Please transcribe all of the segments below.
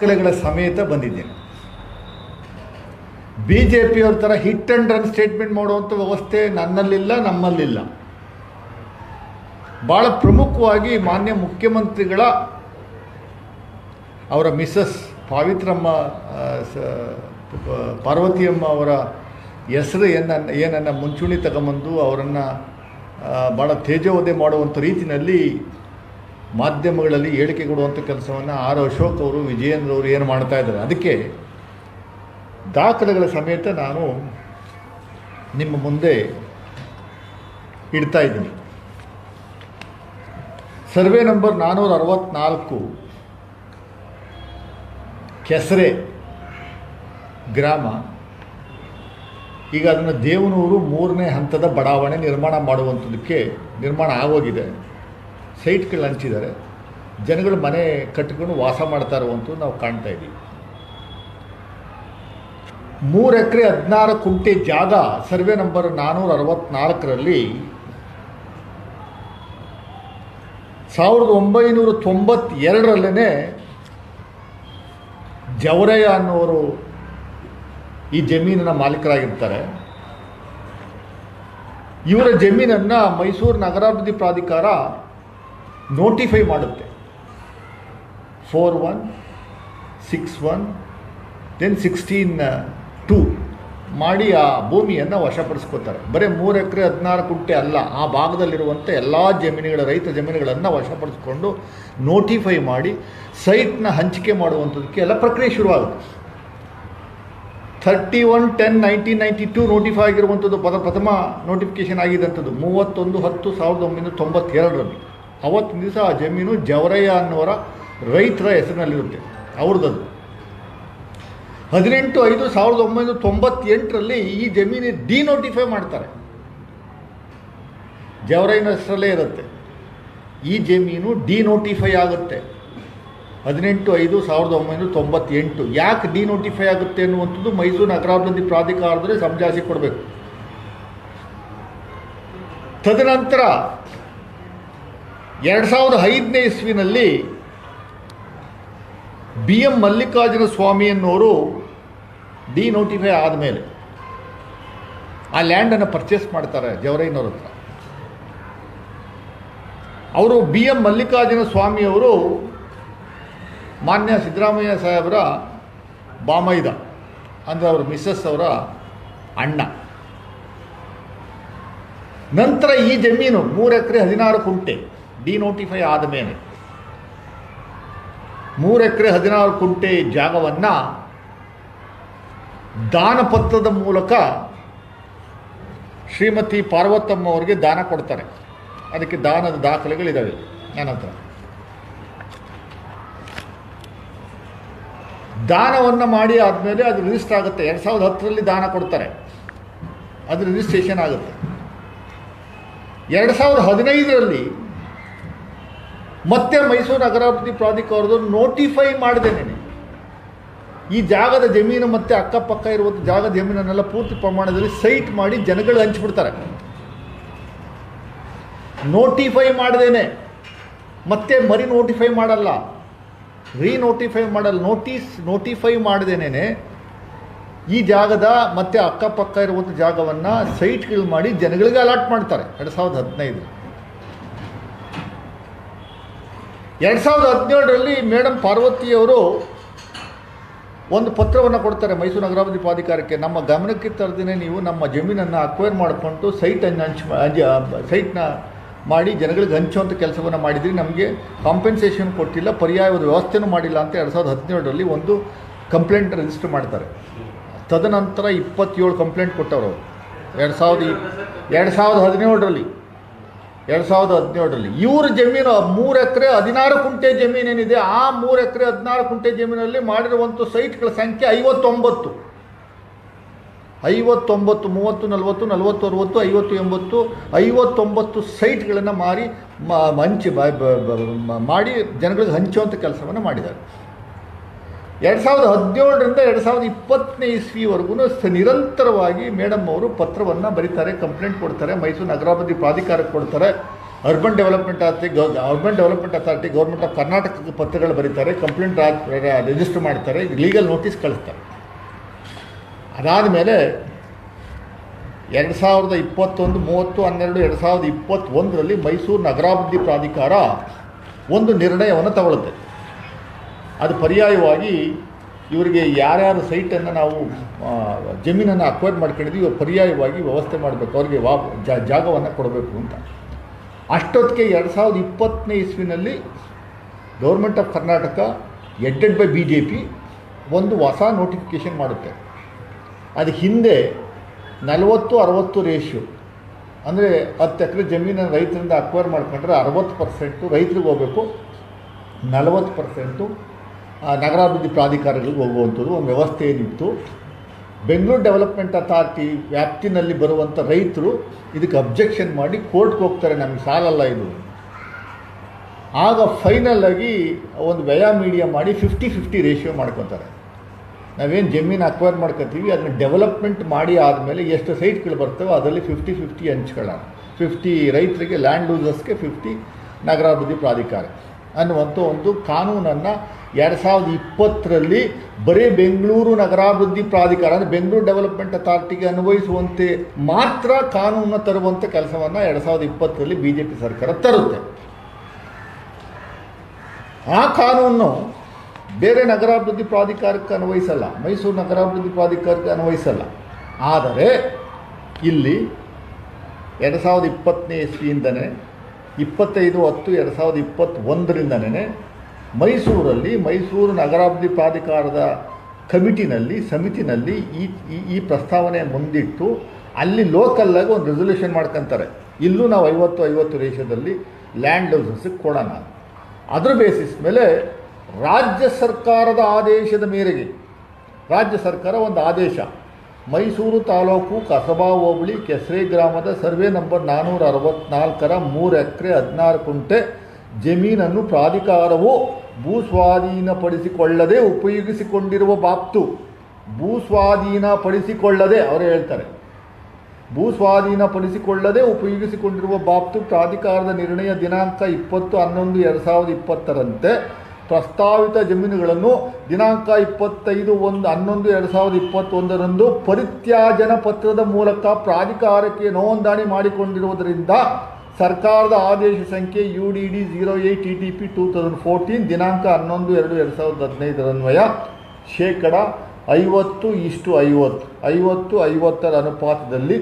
ದಾಖಲೆಗಳ ಸಮೇತ ಬಂದಿದ್ದೇನೆ. ಬಿ ಜೆ ಪಿಯವ್ರ ಥರ ಹಿಟ್ ಆ್ಯಂಡ್ ರನ್ ಸ್ಟೇಟ್ಮೆಂಟ್ ಮಾಡುವಂಥ ವ್ಯವಸ್ಥೆ ನನ್ನಲ್ಲಿಲ್ಲ, ನಮ್ಮಲ್ಲಿಲ್ಲ. ಭಾಳ ಪ್ರಮುಖವಾಗಿ ಮಾನ್ಯ ಮುಖ್ಯಮಂತ್ರಿಗಳ ಅವರ ಮಿಸಸ್ ಪಾವಿತ್ರಮ್ಮ ಪಾರ್ವತಿಯಮ್ಮ ಅವರ ಹೆಸರು ಏನನ್ನ, ಏನನ್ನು ಮುಂಚೂಣಿ ತಗೊಂಬಂದು ಅವರನ್ನು ಭಾಳ ತೇಜೋವಧೆ ಮಾಡುವಂಥ ರೀತಿಯಲ್ಲಿ ಮಾಧ್ಯಮಗಳಲ್ಲಿ ಹೇಳಿಕೆ ಕೊಡುವಂಥ ಕೆಲಸವನ್ನು ಆರ್ ಅಶೋಕ್ ಅವರು, ವಿಜಯೇಂದ್ರ ಅವರು ಏನು ಮಾಡ್ತಾ ಇದ್ದಾರೆ? ಅದಕ್ಕೆ ದಾಖಲೆಗಳ ಸಮೇತ ನಾನು ನಿಮ್ಮ ಮುಂದೆ ಇಡ್ತಾ ಇದ್ದೀನಿ. ಸರ್ವೆ ನಂಬರ್ ನಾನ್ನೂರ ಅರವತ್ನಾಲ್ಕು, ಕೆಸರೆ ಗ್ರಾಮ. ಈಗ ಅದನ್ನು ದೇವನೂರು ಮೂರನೇ ಹಂತದ ಬಡಾವಣೆ ನಿರ್ಮಾಣ ಮಾಡುವಂಥದ್ದಕ್ಕೆ ನಿರ್ಮಾಣ ಆಗೋಗಿದೆ. ಸೈಟ್ಗಳು ಹಂಚಿದ್ದಾರೆ. ಜನಗಳು ಮನೆ ಕಟ್ಕೊಂಡು ವಾಸ ಮಾಡ್ತಾ ಇರುವಂಥದ್ದು ನಾವು ಕಾಣ್ತಾ ಇದ್ದೀವಿ. ಮೂರು ಎಕರೆ ಹದಿನಾರು ಕುಂಟೆ ಜಾಗ, ಸರ್ವೆ ನಂಬರ್ ನಾನ್ನೂರ ಅರವತ್ನಾಲ್ಕರಲ್ಲಿ ಸಾವಿರದ ಒಂಬೈನೂರ ತೊಂಬತ್ತೆರಡರಲ್ಲೇ ಜವರಯ್ಯ ಅನ್ನೋರು ಈ ಜಮೀನಿನ ಮಾಲೀಕರಾಗಿರ್ತಾರೆ. ಇವರ ಜಮೀನನ್ನು ಮೈಸೂರು ನಗರಾಭಿವೃದ್ಧಿ ಪ್ರಾಧಿಕಾರ ನೋಟಿಫೈ ಮಾಡುತ್ತೆ. Four one six one then sixteen two ಮಾಡಿ ಆ ಭೂಮಿಯನ್ನು ವಶಪಡಿಸ್ಕೋತಾರೆ. ಬರೀ ಮೂರು ಎಕರೆ ಹದಿನಾರು ಕುಂಟೆ ಅಲ್ಲ, ಆ ಭಾಗದಲ್ಲಿರುವಂಥ ಎಲ್ಲ ಜಮೀನುಗಳ, ರೈತ ಜಮೀನುಗಳನ್ನು ವಶಪಡಿಸ್ಕೊಂಡು ನೋಟಿಫೈ ಮಾಡಿ ಸೈಟ್ನ ಹಂಚಿಕೆ ಮಾಡುವಂಥದ್ದಕ್ಕೆ ಎಲ್ಲ ಪ್ರಕ್ರಿಯೆ ಶುರುವಾಗುತ್ತೆ. Thirty one ten nineteen ninety two notify ಆಗಿರುವಂಥದ್ದು ಪದ ಪ್ರಥಮ ನೋಟಿಫಿಕೇಷನ್ ಆಗಿದ್ದಂಥದ್ದು. ಮೂವತ್ತೊಂದು, ಹತ್ತು, ಸಾವಿರದ ಒಂಬೈನೂರ ತೊಂಬತ್ತೆರಡರಲ್ಲಿ. ಅವತ್ತಿನ ದಿವಸ ಆ ಜಮೀನು ಜವರಯ್ಯ ಅನ್ನೋರ ರೈತರ ಹೆಸರಿನಲ್ಲಿರುತ್ತೆ ಅವ್ರದ್ದು ಹದಿನೆಂಟು ಐದು ಸಾವಿರದ ಒಂಬೈನೂರ ತೊಂಬತ್ತೆಂಟರಲ್ಲಿ ಈ ಜಮೀನು ಡಿನೋಟಿಫೈ ಮಾಡ್ತಾರೆ. ಜವರಯ್ಯನ ಹೆಸರಲ್ಲೇ ಇರುತ್ತೆ. ಈ ಜಮೀನು ಡಿನೋಟಿಫೈ ಆಗುತ್ತೆ. ಹದಿನೆಂಟು ಐದು ಸಾವಿರದ ಒಂಬೈನೂರ ತೊಂಬತ್ತೆಂಟು. ಯಾಕೆ ಡಿನೋಟಿಫೈ ಆಗುತ್ತೆ ಅನ್ನುವಂಥದ್ದು ಮೈಸೂರು ನಗರಾಭಿವೃದ್ಧಿ ಪ್ರಾಧಿಕಾರದಲ್ಲಿ ಸಮಜಾಯಿಸಿ ಕೊಡಬೇಕು. ತದನಂತರ ಎರಡು ಸಾವಿರದ ಐದನೇ ಇಸ್ವಿನಲ್ಲಿ ಬಿ ಎಂ ಮಲ್ಲಿಕಾರ್ಜುನ ಸ್ವಾಮಿ ಅನ್ನೋರು ಡಿನೋಟಿಫೈ ಆದಮೇಲೆ ಆ ಲ್ಯಾಂಡನ್ನು ಪರ್ಚೇಸ್ ಮಾಡ್ತಾರೆ ಜವರೈನವ್ರ ಹತ್ರ. ಅವರು ಬಿ ಎಂ ಮಲ್ಲಿಕಾರ್ಜುನ ಸ್ವಾಮಿಯವರು ಮಾನ್ಯ ಸಿದ್ದರಾಮಯ್ಯ ಸಾಹೇಬರ ಬಾಮೈದ, ಅಂದರೆ ಅವ್ರ ಮಿಸ್ಸಸ್ ಅವರ ಅಣ್ಣ. ನಂತರ ಈ ಜಮೀನು ಮೂರು ಎಕರೆ ಹದಿನಾರು ಕುಂಟೆ. ಡಿನೋಟಿಫೈ ಆದ ಮೇಲೆ ಮೂರು ಎಕರೆ ಹದಿನಾರು ಕುಂಟೆ ಜಾಗವನ್ನು ದಾನಪತ್ರದ ಮೂಲಕ ಶ್ರೀಮತಿ ಪಾರ್ವತಮ್ಮ ಅವರಿಗೆ ದಾನ ಕೊಡ್ತಾರೆ. ಅದಕ್ಕೆ ದಾನದ ದಾಖಲೆಗಳಿದ್ದಾವೆ ನನ್ನ ಹತ್ರ. ದಾನವನ್ನು ಮಾಡಿ ಆದಮೇಲೆ ಅದು ರಿಜಿಸ್ಟರ್ ಆಗುತ್ತೆ. ಎರಡು ಸಾವಿರದ ಹತ್ತರಲ್ಲಿ ದಾನ ಕೊಡ್ತಾರೆ. ಅದು ರಿಜಿಸ್ಟ್ರೇಷನ್ ಆಗುತ್ತೆ. ಎರಡು ಸಾವಿರದ ಹದಿನೈದರಲ್ಲಿ ಮತ್ತೆ ಮೈಸೂರು ನಗರಾಭಿವೃದ್ಧಿ ಪ್ರಾಧಿಕಾರದ ನೋಟಿಫೈ ಮಾಡಿದ್ದೇನೆ ಈ ಜಾಗದ ಜಮೀನು ಮತ್ತು ಅಕ್ಕಪಕ್ಕ ಇರುವಂಥ ಜಾಗದ ಜಮೀನನ್ನೆಲ್ಲ ಪೂರ್ತಿ ಪ್ರಮಾಣದಲ್ಲಿ ಸೈಟ್ ಮಾಡಿ ಜನಗಳು ಹಂಚಿಬಿಡ್ತಾರೆ. ನೋಟಿಫೈ ಮಾಡ್ದೇನೆ. ಮತ್ತೆ ಮರಿ ನೋಟಿಫೈ ಮಾಡಲ್ಲ. ರೀ ನೋಟಿಫೈ ಮಾಡಲ್ಲ ನೋಟಿಸ್ ನೋಟಿಫೈ ಮಾಡ್ದೇನೆ ಈ ಜಾಗದ ಮತ್ತೆ ಅಕ್ಕಪಕ್ಕ ಇರುವಂಥ ಜಾಗವನ್ನು ಸೈಟ್ಗಳು ಮಾಡಿ ಜನಗಳಿಗೆ ಅಲಾಟ್ ಮಾಡ್ತಾರೆ. ಎರಡು ಸಾವಿರದ ಹದಿನೈದು. ಎರಡು ಸಾವಿರದ ಹದಿನೇಳರಲ್ಲಿ ಮೇಡಮ್ ಪಾರ್ವತಿಯವರು ಒಂದು ಪತ್ರವನ್ನು ಕೊಡ್ತಾರೆ ಮೈಸೂರು ನಗರಾಭಿವೃದ್ಧಿ ಪ್ರಾಧಿಕಾರಕ್ಕೆ ನಮ್ಮ ಗಮನಕ್ಕೆ ತರದೇ ನೀವು ನಮ್ಮ ಜಮೀನನ್ನು ಅಕ್ವೈರ್ ಮಾಡಿಕೊಂಡು ಸೈಟನ್ನು ಹಂಚ್ ಸೈಟ್ನ ಮಾಡಿ ಜನಗಳಿಗೆ ಹಂಚುವಂಥ ಕೆಲಸವನ್ನು ಮಾಡಿದ್ರಿ, ನಮಗೆ ಕಾಂಪೆನ್ಸೇಷನ್ ಕೊಟ್ಟಿಲ್ಲ, ಪರ್ಯಾಯವಾದ ವ್ಯವಸ್ಥೆನೂ ಮಾಡಿಲ್ಲ ಅಂತ ಎರಡು ಸಾವಿರದ ಹದಿನೇಳರಲ್ಲಿ ಒಂದು ಕಂಪ್ಲೇಂಟ್ ರಿಜಿಸ್ಟರ್ ಮಾಡ್ತಾರೆ. ತದನಂತರ ಇಪ್ಪತ್ತೇಳು ಕಂಪ್ಲೇಂಟ್ ಕೊಟ್ಟವರು ಎರಡು ಸಾವಿರದ ಎರಡು ಸಾವಿರದ ಹದಿನೇಳರಲ್ಲಿ ಎರಡು ಸಾವಿರದ ಹದಿನೇಳರಲ್ಲಿ. ಇವ್ರ ಜಮೀನು ಮೂರು ಎಕರೆ, ಹದಿನಾರು ಕುಂಟೆ ಜಮೀನೇನಿದೆ, ಆ ಮೂರು ಎಕರೆ, ಹದಿನಾರು ಕುಂಟೆ ಜಮೀನಲ್ಲಿ ಮಾಡಿರುವಂಥ ಸೈಟ್ಗಳ ಸಂಖ್ಯೆ ಐವತ್ತೊಂಬತ್ತು. ಐವತ್ತೊಂಬತ್ತು, ಮೂವತ್ತು, ನಲವತ್ತು ನಲವತ್ತು, ಅರವತ್ತು, ಐವತ್ತು, ಎಂಬತ್ತು, ಐವತ್ತೊಂಬತ್ತು ಸೈಟ್ಗಳನ್ನು ಮಾರಿ ಮಂಚಿ ಮಾಡಿ ಜನಗಳಿಗೆ ಹಂಚುವಂಥ ಕೆಲಸವನ್ನು ಮಾಡಿದ್ದಾರೆ. ಎರಡು ಸಾವಿರದ ಹದಿನೇಳರಿಂದ ಎರಡು ಸಾವಿರದ ಇಪ್ಪತ್ತನೇ ಇಸ್ವಿವರೆಗೂ ನಿರಂತರವಾಗಿ ಮೇಡಮ್ ಅವರು ಪತ್ರವನ್ನು ಬರೀತಾರೆ, ಕಂಪ್ಲೇಂಟ್ ಕೊಡ್ತಾರೆ, ಮೈಸೂರು ನಗರಾಭಿವೃದ್ಧಿ ಪ್ರಾಧಿಕಾರಕ್ಕೆ ಕೊಡ್ತಾರೆ. Urban development authority gov urban development authority government of ಕರ್ನಾಟಕಕ್ಕೆ ಪತ್ರಗಳು ಬರೀತಾರೆ, ಕಂಪ್ಲೇಂಟ್ ರಿಜಿಸ್ಟರ್ ಮಾಡ್ತಾರೆ ಲೀಗಲ್ ನೋಟಿಸ್ ಕಳಿಸ್ತಾರೆ. ಅದಾದ ಮೇಲೆ ಎರಡು ಸಾವಿರದ ಇಪ್ಪತ್ತೊಂದು, ಮೂವತ್ತು, ಹನ್ನೆರಡು, ಎರಡು ಸಾವಿರದ ಇಪ್ಪತ್ತೊಂದರಲ್ಲಿ ಮೈಸೂರು ನಗರಾಭಿವೃದ್ಧಿ ಪ್ರಾಧಿಕಾರ ಒಂದು ನಿರ್ಣಯವನ್ನು ತಗೊಳುತ್ತೆ. ಅದು ಪರ್ಯಾಯವಾಗಿ ಇವರಿಗೆ ಯಾರ್ಯಾರು ಸೈಟನ್ನು ನಾವು ಜಮೀನನ್ನು ಅಕ್ವೈರ್ ಮಾಡ್ಕೊಂಡಿದ್ದೀವಿ ಪರ್ಯಾಯವಾಗಿ ವ್ಯವಸ್ಥೆ ಮಾಡಬೇಕು, ಅವ್ರಿಗೆ ವಾ ಜಾಗವನ್ನು ಕೊಡಬೇಕು ಅಂತ. ಅಷ್ಟೊತ್ತಿಗೆ ಎರಡು ಸಾವಿರದ ಇಪ್ಪತ್ತನೇ ಇಸ್ವಿನಲ್ಲಿ government of Karnataka added by B J P ಒಂದು ಹೊಸ ನೋಟಿಫಿಕೇಷನ್ ಮಾಡುತ್ತೆ. ಅದು ಹಿಂದೆ ನಲವತ್ತು ಅರವತ್ತು ರೇಷಿಯೋ, ಅಂದರೆ ಹತ್ತು ಎಕರೆ ಜಮೀನನ್ನು ರೈತರಿಂದ ಅಕ್ವೈರ್ ಮಾಡ್ಕೊಂಡ್ರೆ ಅರವತ್ತು ಪರ್ಸೆಂಟು ರೈತರಿಗೆ ಹೋಗಬೇಕು, ನಲವತ್ತು ಪರ್ಸೆಂಟು ನಗರಾಭಿವೃದ್ಧಿ ಪ್ರಾಧಿಕಾರಗಳಿಗೆ ಹೋಗುವಂಥದ್ದು, ಒಂದು ವ್ಯವಸ್ಥೆ ಏನಿತ್ತು ಬೆಂಗಳೂರು ಡೆವಲಪ್ಮೆಂಟ್ ಅಥಾರಿಟಿ ವ್ಯಾಪ್ತಿನಲ್ಲಿ ಬರುವಂಥ ರೈತರು ಇದಕ್ಕೆ ಅಬ್ಜೆಕ್ಷನ್ ಮಾಡಿ ಕೋರ್ಟ್ಗೆ ಹೋಗ್ತಾರೆ, ನಮಗೆ ಸಾಲಲ್ಲ ಇದು. ಆಗ ಫೈನಲ್ ಆಗಿ ಒಂದು ವ್ಯಯ ಮೀಡಿಯಾ ಮಾಡಿ ಫಿಫ್ಟಿ ಫಿಫ್ಟಿ ರೇಷಿಯೋ ಮಾಡ್ಕೊತಾರೆ. ನಾವೇನು ಜಮೀನು ಅಕ್ವೈರ್ ಮಾಡ್ಕೊತೀವಿ, ಅದನ್ನ ಡೆವಲಪ್ಮೆಂಟ್ ಮಾಡಿ ಆದಮೇಲೆ ಎಷ್ಟು ಸೈಟ್ಗಳು ಬರ್ತವೋ ಅದರಲ್ಲಿ ಫಿಫ್ಟಿ ಫಿಫ್ಟಿ ಹಂಚ್ಕೊಳ್ಳೋಣ ಫಿಫ್ಟಿ ರೈತರಿಗೆ ಲ್ಯಾಂಡ್ ಲೂಸರ್ಸ್ಗೆ ಫಿಫ್ಟಿ ನಗರಾಭಿವೃದ್ಧಿ ಪ್ರಾಧಿಕಾರ. ಅನ್ನುವಂಥ ಒಂದು ಕಾನೂನನ್ನು ಎರಡು ಸಾವಿರದ ಇಪ್ಪತ್ತರಲ್ಲಿ ಬರೀ ಬೆಂಗಳೂರು ನಗರಾಭಿವೃದ್ಧಿ ಪ್ರಾಧಿಕಾರ ಅಂದರೆ ಬೆಂಗಳೂರು ಡೆವಲಪ್ಮೆಂಟ್ ಅಥಾರಿಟಿಗೆ ಅನ್ವಯಿಸುವಂತೆ ಮಾತ್ರ ಕಾನೂನನ್ನು ತರುವಂಥ ಕೆಲಸವನ್ನು ಎರಡು ಸಾವಿರದ ಇಪ್ಪತ್ತರಲ್ಲಿ ಬಿ ಜೆ ಪಿ ಸರ್ಕಾರ ತರುತ್ತೆ. ಆ ಕಾನೂನು ಬೇರೆ ನಗರಾಭಿವೃದ್ಧಿ ಪ್ರಾಧಿಕಾರಕ್ಕೆ ಅನ್ವಯಿಸಲ್ಲ, ಮೈಸೂರು ನಗರಾಭಿವೃದ್ಧಿ ಪ್ರಾಧಿಕಾರಕ್ಕೆ ಅನ್ವಯಿಸಲ್ಲ. ಆದರೆ ಇಲ್ಲಿ ಎರಡು ಸಾವಿರದ ಇಪ್ಪತ್ತನೇ ಇಸ್ವಿಯಿಂದನೇ ಇಪ್ಪತ್ತೈದು ಹತ್ತು ಎರಡು ಸಾವಿರದ ಇಪ್ಪತ್ತೊಂದರಿಂದನೇ ಮೈಸೂರಲ್ಲಿ ಮೈಸೂರು ನಗರಾಭಿವೃದ್ಧಿ ಪ್ರಾಧಿಕಾರದ ಕಮಿಟಿನಲ್ಲಿ, ಸಮಿತಿನಲ್ಲಿ ಈ, ಈ- ಪ್ರಸ್ತಾವನೆ ಮುಂದಿಟ್ಟು ಅಲ್ಲಿ ಲೋಕಲ್ಲಾಗಿ ಒಂದು ರೆಸೊಲ್ಯೂಷನ್ ಮಾಡ್ಕೊತಾರೆ. ಇಲ್ಲೂ ನಾವು ಐವತ್ತು ಐವತ್ತು ರೇಷದಲ್ಲಿ ಲ್ಯಾಂಡ್ ಲೈಸೆನ್ಸಿಗೆ ಕೊಡೋಣ ಅದ್ರ ಬೇಸಿಸ್ ಮೇಲೆ ರಾಜ್ಯ ಸರ್ಕಾರದ ಆದೇಶದ ಮೇರೆಗೆ, ರಾಜ್ಯ ಸರ್ಕಾರ ಒಂದು ಆದೇಶ. ಮೈಸೂರು ತಾಲೂಕು ಕಸಬಾ ಹೋಬಳಿ ಕೆಸರೆ ಗ್ರಾಮದ ಸರ್ವೆ ನಂಬರ್ ನಾನ್ನೂರ ಅರವತ್ನಾಲ್ಕರ ಮೂರು ಎಕರೆ ಹದಿನಾರು ಕುಂಟೆ ಜಮೀನನ್ನು ಪ್ರಾಧಿಕಾರವು ಭೂಸ್ವಾಧೀನಪಡಿಸಿಕೊಳ್ಳದೆ ಉಪಯೋಗಿಸಿಕೊಂಡಿರುವ ಬಾಪ್ತು. ಭೂಸ್ವಾಧೀನಪಡಿಸಿಕೊಳ್ಳದೆ, ಅವರು ಹೇಳ್ತಾರೆ, ಭೂಸ್ವಾಧೀನಪಡಿಸಿಕೊಳ್ಳದೆ ಉಪಯೋಗಿಸಿಕೊಂಡಿರುವ ಬಾಪ್ತು ಪ್ರಾಧಿಕಾರದ ನಿರ್ಣಯ ದಿನಾಂಕ ಇಪ್ಪತ್ತು ಹನ್ನೊಂದು ಎರಡು ಸಾವಿರದ ಇಪ್ಪತ್ತರಂತೆ ಪ್ರಸ್ತಾವಿತ ಜಮೀನುಗಳನ್ನು ದಿನಾಂಕ ಇಪ್ಪತ್ತೈದು ಒಂದು ಹನ್ನೊಂದು ಎರಡು ಸಾವಿರದ ಇಪ್ಪತ್ತೊಂದರಂದು ಪರಿತ್ಯಾಜನ ಪತ್ರದ ಮೂಲಕ ಪ್ರಾಧಿಕಾರಕ್ಕೆ ನೋಂದಣಿ ಮಾಡಿಕೊಂಡಿರುವುದರಿಂದ ಸರ್ಕಾರದ ಆದೇಶ ಸಂಖ್ಯೆ U D D zero eight T T P two thousand fourteen ದಿನಾಂಕ ಹನ್ನೊಂದು ಎರಡು ಎರಡು ಸಾವಿರದ ಹದಿನೈದರನ್ವಯ ಶೇಕಡ ಐವತ್ತು ಇಷ್ಟು ಐವತ್ತು ಐವತ್ತು ಐವತ್ತರ ಅನುಪಾತದಲ್ಲಿ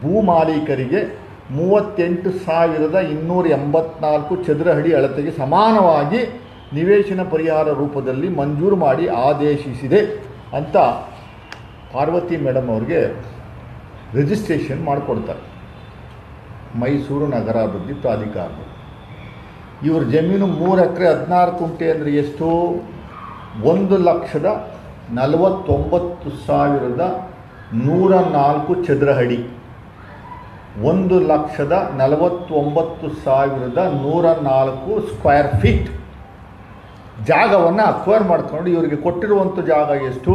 ಭೂಮಾಲೀಕರಿಗೆ ಮೂವತ್ತೆಂಟು ಸಾವಿರದ ಇನ್ನೂರ ಎಂಬತ್ನಾಲ್ಕು ಚದರ ಅಡಿ ಅಳತೆಗೆ ಸಮಾನವಾಗಿ ನಿವೇಶನ ಪರಿಹಾರ ರೂಪದಲ್ಲಿ ಮಂಜೂರು ಮಾಡಿ ಆದೇಶಿಸಿದೆ ಅಂತ ಪಾರ್ವತಿ ಮೇಡಮ್ ಅವ್ರಿಗೆ ರಿಜಿಸ್ಟ್ರೇಷನ್ ಮಾಡಿಕೊಡ್ತಾರೆ. ಮೈಸೂರು ನಗರಾಭಿವೃದ್ಧಿ ಪ್ರಾಧಿಕಾರಗಳು ಇವ್ರ ಜಮೀನು ಮೂರು ಎಕರೆ ಹದಿನಾರು ಕುಂಟೆ ಅಂದರೆ ಎಷ್ಟು? ಒಂದು ಲಕ್ಷದ ನಲವತ್ತೊಂಬತ್ತು ಸಾವಿರದ ನೂರ ನಾಲ್ಕು ಚದರ ಅಡಿ ಒಂದು ಲಕ್ಷದ ನಲವತ್ತೊಂಬತ್ತು ಸಾವಿರದ ನೂರ ನಾಲ್ಕು ಸ್ಕ್ವೇರ್ ಫೀಟ್ ಜಾಗವನ್ನು ಅಕ್ವೈರ್ ಮಾಡಿಕೊಂಡು ಇವರಿಗೆ ಕೊಟ್ಟಿರುವಂಥ ಜಾಗ ಎಷ್ಟು?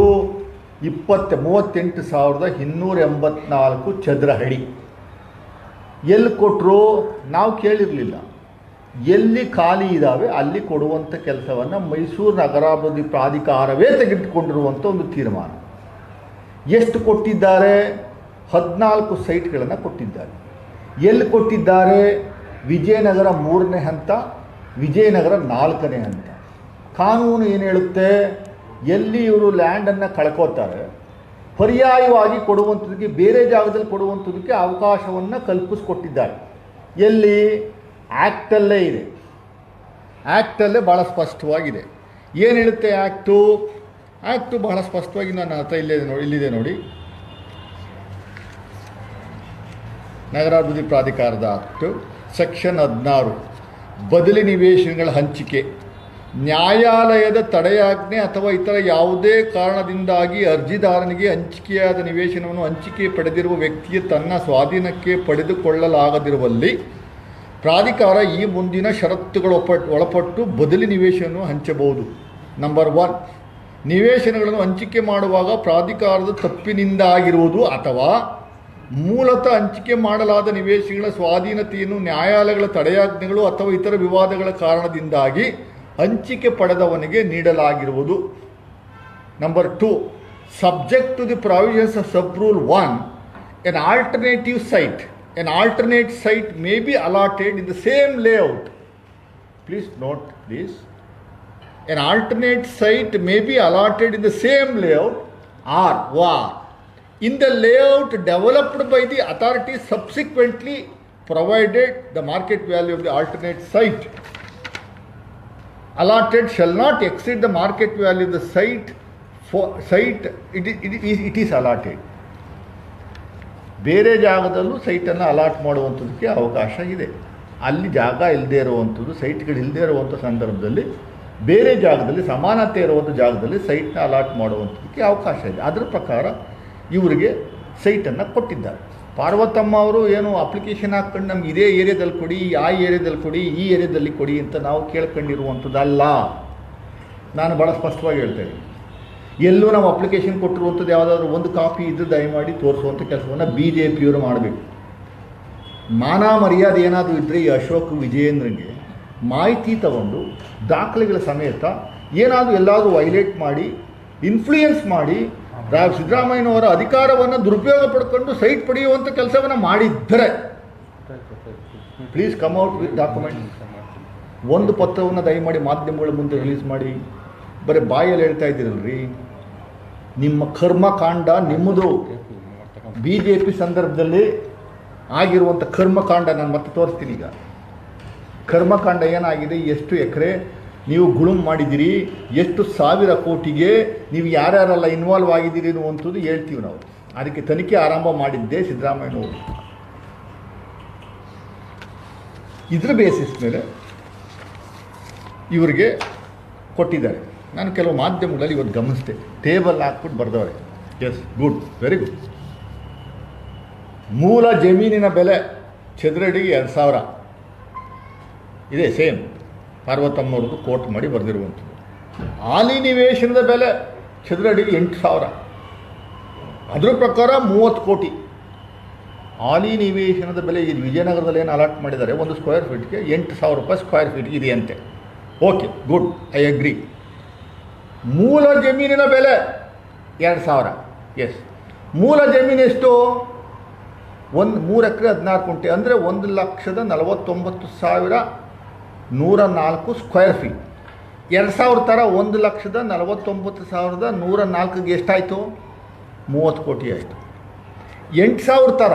ಇಪ್ಪತ್ತ, ಮೂವತ್ತೆಂಟು ಸಾವಿರದ ಇನ್ನೂರ ಎಂಬತ್ನಾಲ್ಕು ಚದರ ಅಡಿ ಎಲ್ಲಿ ಕೊಟ್ಟರು ನಾವು ಕೇಳಿರಲಿಲ್ಲ. ಎಲ್ಲಿ ಖಾಲಿ ಇದ್ದಾವೆ ಅಲ್ಲಿ ಕೊಡುವಂಥ ಕೆಲಸವನ್ನು ಮೈಸೂರು ನಗರಾಭಿವೃದ್ಧಿ ಪ್ರಾಧಿಕಾರವೇ ತೆಗೆದುಕೊಂಡಿರುವಂಥ ಒಂದು ತೀರ್ಮಾನ. ಎಷ್ಟು ಕೊಟ್ಟಿದ್ದಾರೆ? ಹದಿನಾಲ್ಕು ಸೈಟ್ಗಳನ್ನು ಕೊಟ್ಟಿದ್ದಾರೆ. ಎಲ್ಲಿ ಕೊಟ್ಟಿದ್ದಾರೆ? ವಿಜಯನಗರ ಮೂರನೇ ಹಂತ, ವಿಜಯನಗರ ನಾಲ್ಕನೇ ಹಂತ. ಕಾನೂನು ಏನು ಹೇಳುತ್ತೆ? ಎಲ್ಲಿ ಇವರು ಲ್ಯಾಂಡನ್ನು ಕಳ್ಕೋತಾರೆ ಪರ್ಯಾಯವಾಗಿ ಕೊಡುವಂಥದ್ದಕ್ಕೆ, ಬೇರೆ ಜಾಗದಲ್ಲಿ ಕೊಡುವಂಥದ್ದಕ್ಕೆ ಅವಕಾಶವನ್ನು ಕಲ್ಪಿಸ್ಕೊಟ್ಟಿದ್ದಾರೆ. ಎಲ್ಲಿ? ಆ್ಯಕ್ಟಲ್ಲೇ ಇದೆ. ಆ್ಯಕ್ಟಲ್ಲೇ ಭಾಳ ಸ್ಪಷ್ಟವಾಗಿದೆ. ಏನು ಹೇಳುತ್ತೆ ಆ್ಯಕ್ಟು ಆ್ಯಕ್ಟು ಬಹಳ ಸ್ಪಷ್ಟವಾಗಿ ನನ್ನ ಹತ್ರ ಇಲ್ಲೇ ನೋಡಿ, ಇಲ್ಲಿದೆ ನೋಡಿ. ನಗರಾಭಿವೃದ್ಧಿ ಪ್ರಾಧಿಕಾರದ ಆಕ್ಟು ಸೆಕ್ಷನ್ ಹದಿನಾರು. ಬದಲಿ ನಿವೇಶನಗಳ ಹಂಚಿಕೆ. ನ್ಯಾಯಾಲಯದ ತಡೆಯಾಜ್ಞೆ ಅಥವಾ ಇತರ ಯಾವುದೇ ಕಾರಣದಿಂದಾಗಿ ಅರ್ಜಿದಾರನಿಗೆ ಹಂಚಿಕೆಯಾದ ನಿವೇಶನವನ್ನು ಹಂಚಿಕೆ ಪಡೆದಿರುವ ವ್ಯಕ್ತಿಯ ತನ್ನ ಸ್ವಾಧೀನಕ್ಕೆ ಪಡೆದುಕೊಳ್ಳಲಾಗದಿರುವಲ್ಲಿ ಪ್ರಾಧಿಕಾರ ಈ ಮುಂದಿನ ಷರತ್ತುಗಳು ಒಳಪಟ್ಟು ಬದಲಿ ನಿವೇಶನವನ್ನು ಹಂಚಬಹುದು. ನಂಬರ್ ಒನ್ ನಿವೇಶನಗಳನ್ನು ಹಂಚಿಕೆ ಮಾಡುವಾಗ ಪ್ರಾಧಿಕಾರದ ತಪ್ಪಿನಿಂದಾಗಿರುವುದು ಅಥವಾ ಮೂಲತಃ ಹಂಚಿಕೆ ಮಾಡಲಾದ ನಿವೇಶಗಳ ಸ್ವಾಧೀನತೆಯನ್ನು ನ್ಯಾಯಾಲಯಗಳ ತಡೆಯಾಜ್ಞೆಗಳು ಅಥವಾ ಇತರ ವಿವಾದಗಳ ಕಾರಣದಿಂದಾಗಿ ಹಂಚಿಕೆ ಪಡೆದವನಿಗೆ ನೀಡಲಾಗಿರುವುದು. Number two subject to the provisions of sub rule one an alternative site an alternate site may be allotted in the same layout please note please an alternate site may be allotted in the same layout or ವಾ in the layout developed by the authority subsequently provided the market value of the alternate site allotted shall not exceed the market value the site for site it, is- it, it is allotted. ಬೇರೆ ಜಾಗದಲ್ಲೂ ಸೈಟನ್ನು allot ಮಾಡುವಂಥದ್ದಕ್ಕೆ ಅವಕಾಶ ಇದೆ. ಅಲ್ಲಿ ಜಾಗ ಇಲ್ಲದೆ ಇರುವಂಥದ್ದು ಸೈಟ್ಗಳು ಇಲ್ಲದೆ ಇರುವಂಥ ಸಂದರ್ಭದಲ್ಲಿ ಬೇರೆ ಜಾಗದಲ್ಲಿ ಸಮಾನತೆ ಇರುವಂಥ ಜಾಗದಲ್ಲಿ ಸೈಟ್ನ ಅಲಾಟ್ ಮಾಡುವಂಥದ್ದಕ್ಕೆ ಅವಕಾಶ ಇದೆ. ಅದರ ಪ್ರಕಾರ ಇವರಿಗೆ ಸೈಟನ್ನು ಕೊಟ್ಟಿದ್ದಾರೆ. ಪಾರ್ವತಮ್ಮ ಅವರು ಏನು ಅಪ್ಲಿಕೇಶನ್ ಹಾಕ್ಕೊಂಡು ನಮ್ಗೆ ಇದೇ ಏರಿಯಾದಲ್ಲಿ ಕೊಡಿ ಆ ಏರಿಯಾದಲ್ಲಿ ಕೊಡಿ, ಈ ಏರಿಯಾದಲ್ಲಿ ಕೊಡಿ ಅಂತ ನಾವು ಕೇಳ್ಕೊಂಡಿರುವಂಥದ್ದಲ್ಲ. ನಾನು ಭಾಳ ಸ್ಪಷ್ಟವಾಗಿ ಹೇಳ್ತೇನೆ. ಎಲ್ಲೂ ನಾವು ಅಪ್ಲಿಕೇಶನ್ ಕೊಟ್ಟಿರುವಂಥದ್ದು ಯಾವುದಾದ್ರೂ ಒಂದು ಕಾಪಿ ಇದ್ದು ದಯಮಾಡಿ ತೋರಿಸುವಂಥ ಕೆಲಸವನ್ನು ಬಿ ಜೆ ಪಿಯವರು ಮಾಡಬೇಕು. ಮಾನ ಮರ್ಯಾದೆ ಏನಾದರೂ ಇದ್ದರೆ ಈ ಅಶೋಕ್ ವಿಜಯೇಂದ್ರನಿಗೆ ಮಾಹಿತಿ ತಗೊಂಡು ದಾಖಲೆಗಳ ಸಮೇತ ಏನಾದರೂ ಎಲ್ಲಾದರೂ ವೈಲೇಟ್ ಮಾಡಿ ಇನ್ಫ್ಲೂಯೆನ್ಸ್ ಮಾಡಿ ಸಿದ್ದರಾಮಯ್ಯನವರ ಅಧಿಕಾರವನ್ನು ದುರುಪಯೋಗ ಪಡ್ಕೊಂಡು ಸೈಟ್ ಪಡೆಯುವಂಥ ಕೆಲಸವನ್ನು ಮಾಡಿದ್ದರೆ please come out with document ಒಂದು ಪತ್ರವನ್ನು ದಯಮಾಡಿ ಮಾಧ್ಯಮಗಳ ಮುಂದೆ ರಿಲೀಸ್ ಮಾಡಿ. ಬರೀ ಬಾಯಲ್ಲಿ ಹೇಳ್ತಾ ಇದ್ದೀರಲ್ರಿ. ನಿಮ್ಮ ಕರ್ಮಕಾಂಡ ನಿಮ್ಮದು. ಬಿ ಜೆ ಪಿ ಸಂದರ್ಭದಲ್ಲಿ ಆಗಿರುವಂಥ ಕರ್ಮಕಾಂಡ ನಾನು ಮತ್ತೆ ತೋರಿಸ್ತೀನಿ ಈಗ. ಕರ್ಮಕಾಂಡ ಏನಾಗಿದೆ? ಎಷ್ಟು ಎಕರೆ? ನೀವು ಗುಳುಮ್ ಮಾಡಿದ್ದೀರಿ ಎಷ್ಟು ಸಾವಿರ ಕೋಟಿಗೆ ನೀವು ಯಾರ್ಯಾರೆಲ್ಲ ಇನ್ವಾಲ್ವ್ ಆಗಿದ್ದೀರಿ ಅನ್ನುವಂಥದ್ದು ಹೇಳ್ತೀವಿ ನಾವು. ಅದಕ್ಕೆ ತನಿಖೆ ಆರಂಭ ಮಾಡಿದ್ದೆ ಸಿದ್ದರಾಮಯ್ಯನವರು ಇದ್ರ ಬೇಸಿಸ್ ಮೇಲೆ ಇವರಿಗೆ ಕೊಟ್ಟಿದ್ದಾರೆ. ನಾನು ಕೆಲವು ಮಾಧ್ಯಮಗಳಲ್ಲಿ ಇವತ್ತು ಗಮನಿಸಿದೆ. ಟೇಬಲ್ ಹಾಕ್ಬಿಟ್ಟು ಬರೆದವ್ರೆ. ಎಸ್ ಗುಡ್ ವೆರಿ ಗುಡ್ ಮೂಲ ಜಮೀನಿನ ಬೆಲೆ ಚದರಡಿಗೆ ಎರಡು ಸಾವಿರ. ಇದೆ ಸೇಮ್ ಪಾರ್ವತಮ್ಮವ್ರದ್ದು ಕೋಟ್ ಮಾಡಿ ಬರೆದಿರುವಂಥದ್ದು. ಹಾಲಿ ನಿವೇಶನದ ಬೆಲೆ ಚದುರಡಿಗೆ ಎಂಟು ಸಾವಿರ. ಅದ್ರ ಪ್ರಕಾರ ಮೂವತ್ತು ಕೋಟಿ. ಹಾಲಿ ನಿವೇಶನದ ಬೆಲೆ ಇಲ್ಲಿ ವಿಜಯನಗರದಲ್ಲಿ ಏನು ಅಲಾಟ್ ಮಾಡಿದ್ದಾರೆ? ಒಂದು ಸ್ಕ್ವೇರ್ ಫೀಟ್ಗೆ ಎಂಟು ಸಾವಿರ ರೂಪಾಯಿ ಸ್ಕ್ವೇರ್ ಫೀಟ್ ಇದೆಯಂತೆ. ಓಕೆ ಗುಡ್ ಐ ಅಗ್ರಿ ಮೂಲ ಜಮೀನಿನ ಬೆಲೆ ಎರಡು ಸಾವಿರ. ಎಸ್ ಮೂಲ ಜಮೀನು ಎಷ್ಟು? ಒಂದು ಮೂರು ಎಕರೆ ಹದಿನಾರು ಕುಂಟೆ. ಅಂದರೆ ಒಂದು ಲಕ್ಷದ ನಲವತ್ತೊಂಬತ್ತು ಸಾವಿರ ನೂರ ನಾಲ್ಕು ಸ್ಕ್ವೇರ್ ಫೀಟ್ ಎರಡು ಸಾವಿರ ಥರ ಒಂದು ಲಕ್ಷದ ನಲವತ್ತೊಂಬತ್ತು ಸಾವಿರದ ನೂರ ನಾಲ್ಕಿಗೆ ಎಷ್ಟಾಯಿತು? ಮೂವತ್ತು ಕೋಟಿ ಆಯಿತು. ಎಂಟು ಸಾವಿರ ಥರ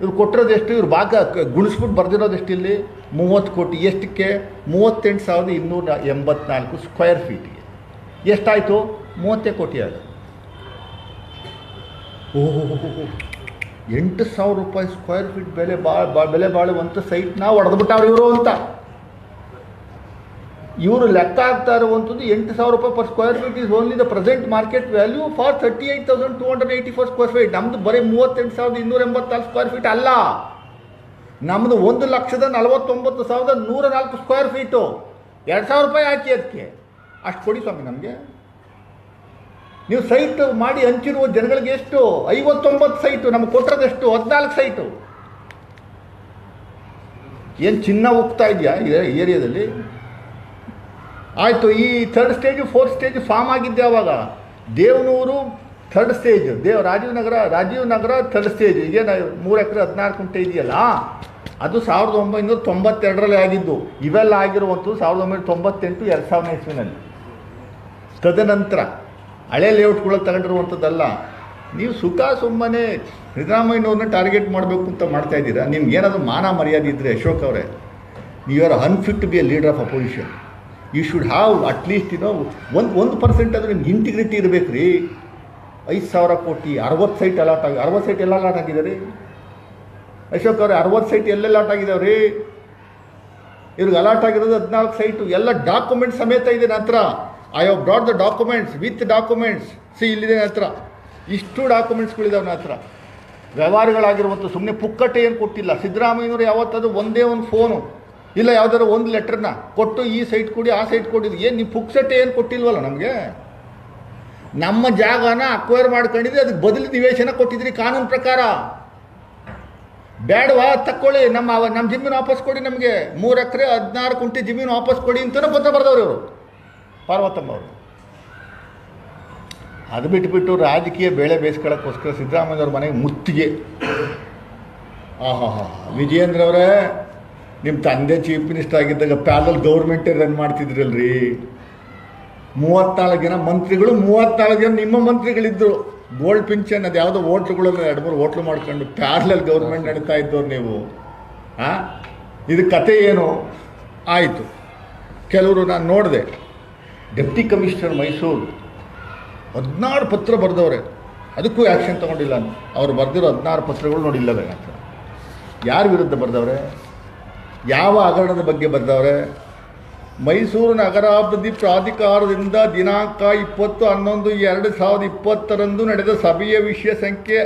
ಇವ್ರು ಕೊಟ್ಟಿರೋದು ಎಷ್ಟು? ಇವ್ರು ಭಾಗ ಗುಣಿಸ್ಬಿಟ್ಟು ಬರೆದಿರೋದು ಎಷ್ಟು ಇಲ್ಲಿ? ಮೂವತ್ತು ಕೋಟಿ. ಎಷ್ಟಕ್ಕೆ? ಮೂವತ್ತೆಂಟು ಸಾವಿರದ ಇನ್ನೂರ ಎಂಬತ್ನಾಲ್ಕು ಸ್ಕ್ವೇರ್ ಫೀಟಿಗೆ ಎಷ್ಟಾಯಿತು? ಮೂವತ್ತೇ ಕೋಟಿ ಆಗ ಓಹೋ ಎಂಟು ಸಾವಿರ ರೂಪಾಯಿ ಸ್ಕ್ವೇರ್ ಫೀಟ್ ಬೆಲೆ ಬಾ- ಬೆಲೆ ಬಾಳುವಂಥ ಸೈಟ್ನ ಹೊಡೆದ್ಬಿಟ್ಟವ್ರು ಇವರು ಅಂತ. ಇವರು ಲೆಕ್ಕ ಆಗ್ತಾ ಇರುವಂಥದ್ದು ಎಂಟು ಸಾವಿರ ರೂಪಾಯಿ per square feet is only the present market value for thirty eight thousand two hundred eighty four square feet ನಮ್ಮದು ಬರೀ ಮೂವತ್ತೆಂಟು ಸಾವಿರದ ಇನ್ನೂರ ಎಂಬತ್ತಾರು ಸ್ಕ್ವೇರ್ ಫೀಟ್ ಅಲ್ಲ. ನಮ್ಮದು ಒಂದು ಲಕ್ಷದ ನಲವತ್ತೊಂಬತ್ತು ಸಾವಿರದ ನೂರ ನಾಲ್ಕು ಸ್ಕ್ವೇರ್ ಫೀಟು ಎರಡು ಸಾವಿರ ರೂಪಾಯಿ ಹಾಕಿ ಅದಕ್ಕೆ ಅಷ್ಟು ಕೊಡಿ ಸ್ವಾಮಿ ನಮಗೆ. ನೀವು ಸೈಟ್ ಮಾಡಿ ಹಂಚಿರುವ ಜನಗಳಿಗೆ ಎಷ್ಟು? ಐವತ್ತೊಂಬತ್ತು ಸೈಟು ನಮಗೆ ಕೊಟ್ಟಿರೋದು ಎಷ್ಟು? ಹದಿನಾಲ್ಕು ಸೈಟು ಏನು ಚಿನ್ನ ಹೋಗ್ತಾ ಇದೆಯಾ ಏರಿಯಾದಲ್ಲಿ? ಆಯಿತು, ಈ third stage fourth stage form ಆಗಿದ್ದೆ ಅವಾಗ. Devanur third stage Dev, Rajiv Nagar Rajiv Nagar third stage ಇದೇನು ಮೂರು ಎಕರೆ ಹದಿನಾರು ಕುಂಟೆ ಇದೆಯಲ್ಲ? ಅದು ಸಾವಿರದ ಒಂಬೈನೂರ ತೊಂಬತ್ತೆರಡರಲ್ಲಿ ಆಗಿದ್ದು. ಇವೆಲ್ಲ ಆಗಿರುವಂಥದ್ದು ಸಾವಿರದ ಒಂಬೈನೂರ ತೊಂಬತ್ತೆಂಟು ಎರಡು ಸಾವಿರದ ಇಸ್ವಿನಲ್ಲಿ ತದನಂತರ ಹಳೆ ಲೇಔಟ್ಗಳು ತಗೊಂಡಿರುವಂಥದ್ದಲ್ಲ. ನೀವು ಸುಖ ಸುಮ್ಮನೆ ಸಿದ್ದರಾಮಯ್ಯನವ್ರನ್ನ ಟಾರ್ಗೆಟ್ ಮಾಡಬೇಕು ಅಂತ ಮಾಡ್ತಾ ಇದ್ದೀರಾ? ನಿಮ್ಗೆ ಏನಾದರೂ ಮಾನ ಮರ್ಯಾದೆ ಇದ್ದರೆ ಅಶೋಕ್ ಅವರೇ. You are unfit to be a leader of opposition you should have at least ಏನೋ ಒಂದು ಒಂದು ಪರ್ಸೆಂಟ್ ಆದರೂ ನಿಮ್ಗೆ ಇಂಟಿಗ್ರಿಟಿ ಇರಬೇಕು ರೀ ಐದು ಸಾವಿರ ಕೋಟಿ, ಅರವತ್ತು ಸೈಟ್ ಅಲಾಟ್ ಆಗಿ, ಅರವತ್ತು ಸೈಟ್ ಎಲ್ಲ ಅಲಾಟ್ ಆಗಿದೆ ರೀ ಅಶೋಕ್ ಅವ್ರೆ, ಅರವತ್ತು ಸೈಟ್ ಎಲ್ಲೆಲ್ಲ ಅಲಾಟ್ ಆಗಿದಾವೆ ರೀ ಇವ್ರಿಗೆ ಅಲಾಟ್ ಆಗಿರೋದು ಹದಿನಾಲ್ಕು ಸೈಟು ಎಲ್ಲ ಡಾಕ್ಯುಮೆಂಟ್ಸ್ ಸಮೇತ ಇದೆ ನಂತರ. I have brought the documents with documents see ಇಲ್ಲಿದೆ ಹತ್ರ ಇಷ್ಟು ಡಾಕ್ಯುಮೆಂಟ್ಸ್ಗಳಿದಾವೆ ನನ್ನ ಹತ್ರ ವ್ಯವಹಾರಗಳಾಗಿರುವಂಥ ಸುಮ್ಮನೆ ಪುಕ್ಕಟ್ಟೆ ಏನು ಕೊಟ್ಟಿಲ್ಲ. ಸಿದ್ದರಾಮಯ್ಯನವರು ಯಾವತ್ತಾದ್ರೂ ಒಂದೇ ಒಂದು ಫೋನು ಇಲ್ಲ ಯಾವ್ದಾದ್ರು ಒಂದು ಲೆಟ್ರನ್ನ ಕೊಟ್ಟು ಈ ಸೈಟ್ ಕೊಡಿ, ಆ ಸೈಟ್ ಕೊಡಿ ಏನು ನೀವು ಪುಕ್ಸಟ್ಟೆ ಏನು ಕೊಟ್ಟಿಲ್ವಲ್ಲ ನಮಗೆ? ನಮ್ಮ ಜಾಗನ ಅಕ್ವೈರ್ ಮಾಡ್ಕೊಂಡಿದ್ರೆ, ಅದಕ್ಕೆ ಬದಲು ನಿವೇಶನ ಕೊಟ್ಟಿದ್ರಿ ಕಾನೂನು ಪ್ರಕಾರ. ಬೇಡವಾ ತಕ್ಕೊಳ್ಳಿ. ನಮ್ಮ ನಮ್ಮ ಜಮೀನು ವಾಪಸ್ ಕೊಡಿ ನಮಗೆ. ಮೂರು ಎಕರೆ, ಹದಿನಾರು ಕುಂಟೆ ಜಮೀನು ವಾಪಸ್ ಕೊಡಿ ಅಂತಲೂ ಪತ್ರ ಬರೆದವ್ರು ಇವರು, ಪಾರ್ವತಮ್ಮ ಅವರು. ಅದು ಬಿಟ್ಬಿಟ್ಟು ರಾಜಕೀಯ ಬೇಳೆ ಬೇಯಿಸ್ಕೊಳ್ಳೋಕ್ಕೋಸ್ಕರ ಸಿದ್ದರಾಮಯ್ಯವ್ರ ಮನೆಗೆ ಮುತ್ತಿಗೆ. ಆಹಾ ಹಾ ವಿಜಯೇಂದ್ರ ಅವರೇ ನಿಮ್ಮ ತಂದೆ ಚೀಫ್ ಮಿನಿಸ್ಟರ್ ಆಗಿದ್ದಾಗ ಪ್ಯಾಲಲ್ ಗೌರ್ಮೆಂಟೇ ರನ್ ಮಾಡ್ತಿದ್ರಲ್ರಿ. ಮೂವತ್ತ್ನಾಲ್ಕು ಜನ ಮಂತ್ರಿಗಳು ಮೂವತ್ತ್ನಾಲ್ಕು ಜನ ನಿಮ್ಮ ಮಂತ್ರಿಗಳಿದ್ದರು ಗೋಲ್ಡ್ ಪಿಂಚನ್ ಅದು ಯಾವುದೋ ಓಟ್ಲುಗಳನ್ನು ಎರಡು ಮೂರು ಓಟ್ಲು ಮಾಡ್ಕೊಂಡು ಪ್ಯಾರ್ಲಲ್ ಗೌರ್ಮೆಂಟ್ ನಡೀತಾ ಇದ್ದವ್ರು ನೀವು. ಹಾಂ ಇದು ಕತೆ ಏನು? ಆಯಿತು. ಕೆಲವರು ನಾನು ನೋಡಿದೆ. ಡೆಪ್ಟಿ ಕಮಿಷನರ್ ಮೈಸೂರು ಹದಿನಾರು ಪತ್ರ ಬರೆದವ್ರೆ. ಅದಕ್ಕೂ ಆ್ಯಕ್ಷನ್ ತೊಗೊಂಡಿಲ್ಲ ಅವ್ರು. ಬರೆದಿರೋ ಹದಿನಾರು ಪತ್ರಗಳು ನೋಡಿಲ್ಲ ಬೇಕಾಗ್ತದೆ ಯಾರ ವಿರುದ್ಧ ಬರೆದವ್ರೆ? ಯಾವ ಹಗರಣದ ಬಗ್ಗೆ ಬರೆದವ್ರೆ ಮೈಸೂರು ನಗರಾಭಿವೃದ್ಧಿ ಪ್ರಾಧಿಕಾರದಿಂದ ದಿನಾಂಕ ಇಪ್ಪತ್ತು ಹನ್ನೊಂದು ಎರಡು ಸಾವಿರದ ಇಪ್ಪತ್ತರಂದು ನಡೆದ ಸಭೆಯ ವಿಷಯ ಸಂಖ್ಯೆ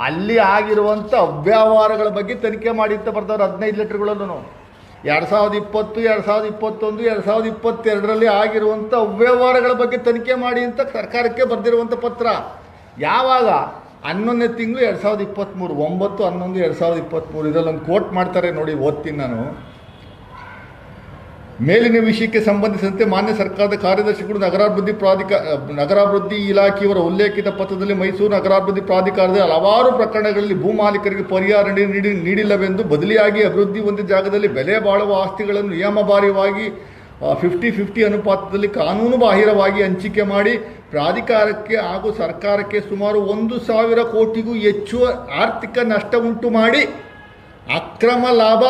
ಅಲ್ಲಿ ಆಗಿರುವಂಥ ಅವ್ಯವಹಾರಗಳ ಬಗ್ಗೆ ತನಿಖೆ ಮಾಡಿ ಅಂತ ಬರ್ದವ್ರು ಹದಿನೈದು ಲೀಟರ್ಗಳಲ್ಲೂ ಎರಡು ಸಾವಿರದ ಇಪ್ಪತ್ತು, ಎರಡು ಸಾವಿರದ ಇಪ್ಪತ್ತೊಂದು, ಎರಡು ಸಾವಿರದ ಇಪ್ಪತ್ತೆರಡರಲ್ಲಿ ಆಗಿರುವಂಥ ಅವ್ಯವಹಾರಗಳ ಬಗ್ಗೆ ತನಿಖೆ ಮಾಡಿ ಅಂತ ಸರ್ಕಾರಕ್ಕೆ ಬರೆದಿರುವಂಥ ಪತ್ರ. ಯಾವಾಗ? ಹನ್ನೊಂದನೇ ತಿಂಗಳು ಎರಡು ಸಾವಿರದ ಇಪ್ಪತ್ತ್ಮೂರು ಒಂಬತ್ತು, ಹನ್ನೊಂದು, ಎರಡು ಸಾವಿರದ ಇಪ್ಪತ್ತ್ಮೂರು ಇದರಲ್ಲೊಂದು ಕೋಟ್ ಮಾಡ್ತಾರೆ ನೋಡಿ, ಓದ್ತೀನಿ ನಾನು. ಮೇಲಿನ ವಿಷಯಕ್ಕೆ ಸಂಬಂಧಿಸಿದಂತೆ ಮಾನ್ಯ ಸರ್ಕಾರದ ಕಾರ್ಯದರ್ಶಿಗಳು ನಗರಾಭಿವೃದ್ಧಿ ಪ್ರಾಧಿಕಾರ ನಗರಾಭಿವೃದ್ಧಿ ಇಲಾಖೆಯವರ ಉಲ್ಲೇಖಿತ ಪತ್ರದಲ್ಲಿ ಮೈಸೂರು ನಗರಾಭಿವೃದ್ಧಿ ಪ್ರಾಧಿಕಾರದ ಹಲವಾರು ಪ್ರಕರಣಗಳಲ್ಲಿ ಭೂ ಮಾಲೀಕರಿಗೆ ಪರಿಹಾರ ನೀಡಿ, ನೀಡಿ- ನೀಡಿಲ್ಲವೆಂದು ಬದಲಿಯಾಗಿ ಅಭಿವೃದ್ಧಿ ಹೊಂದಿದ ಜಾಗದಲ್ಲಿ ಬೆಲೆ ಬಾಳುವ ಆಸ್ತಿಗಳನ್ನು ನಿಯಮಬಾರಿಯವಾಗಿ ಫಿಫ್ಟಿ ಫಿಫ್ಟಿ ಅನುಪಾತದಲ್ಲಿ ಕಾನೂನು ಬಾಹಿರವಾಗಿ ಹಂಚಿಕೆ ಮಾಡಿ ಪ್ರಾಧಿಕಾರಕ್ಕೆ ಹಾಗೂ ಸರ್ಕಾರಕ್ಕೆ ಸುಮಾರು ಒಂದು ಸಾವಿರ ಕೋಟಿಗೂ ಹೆಚ್ಚು ಆರ್ಥಿಕ ನಷ್ಟ ಉಂಟು ಮಾಡಿ ಅಕ್ರಮ ಲಾಭ,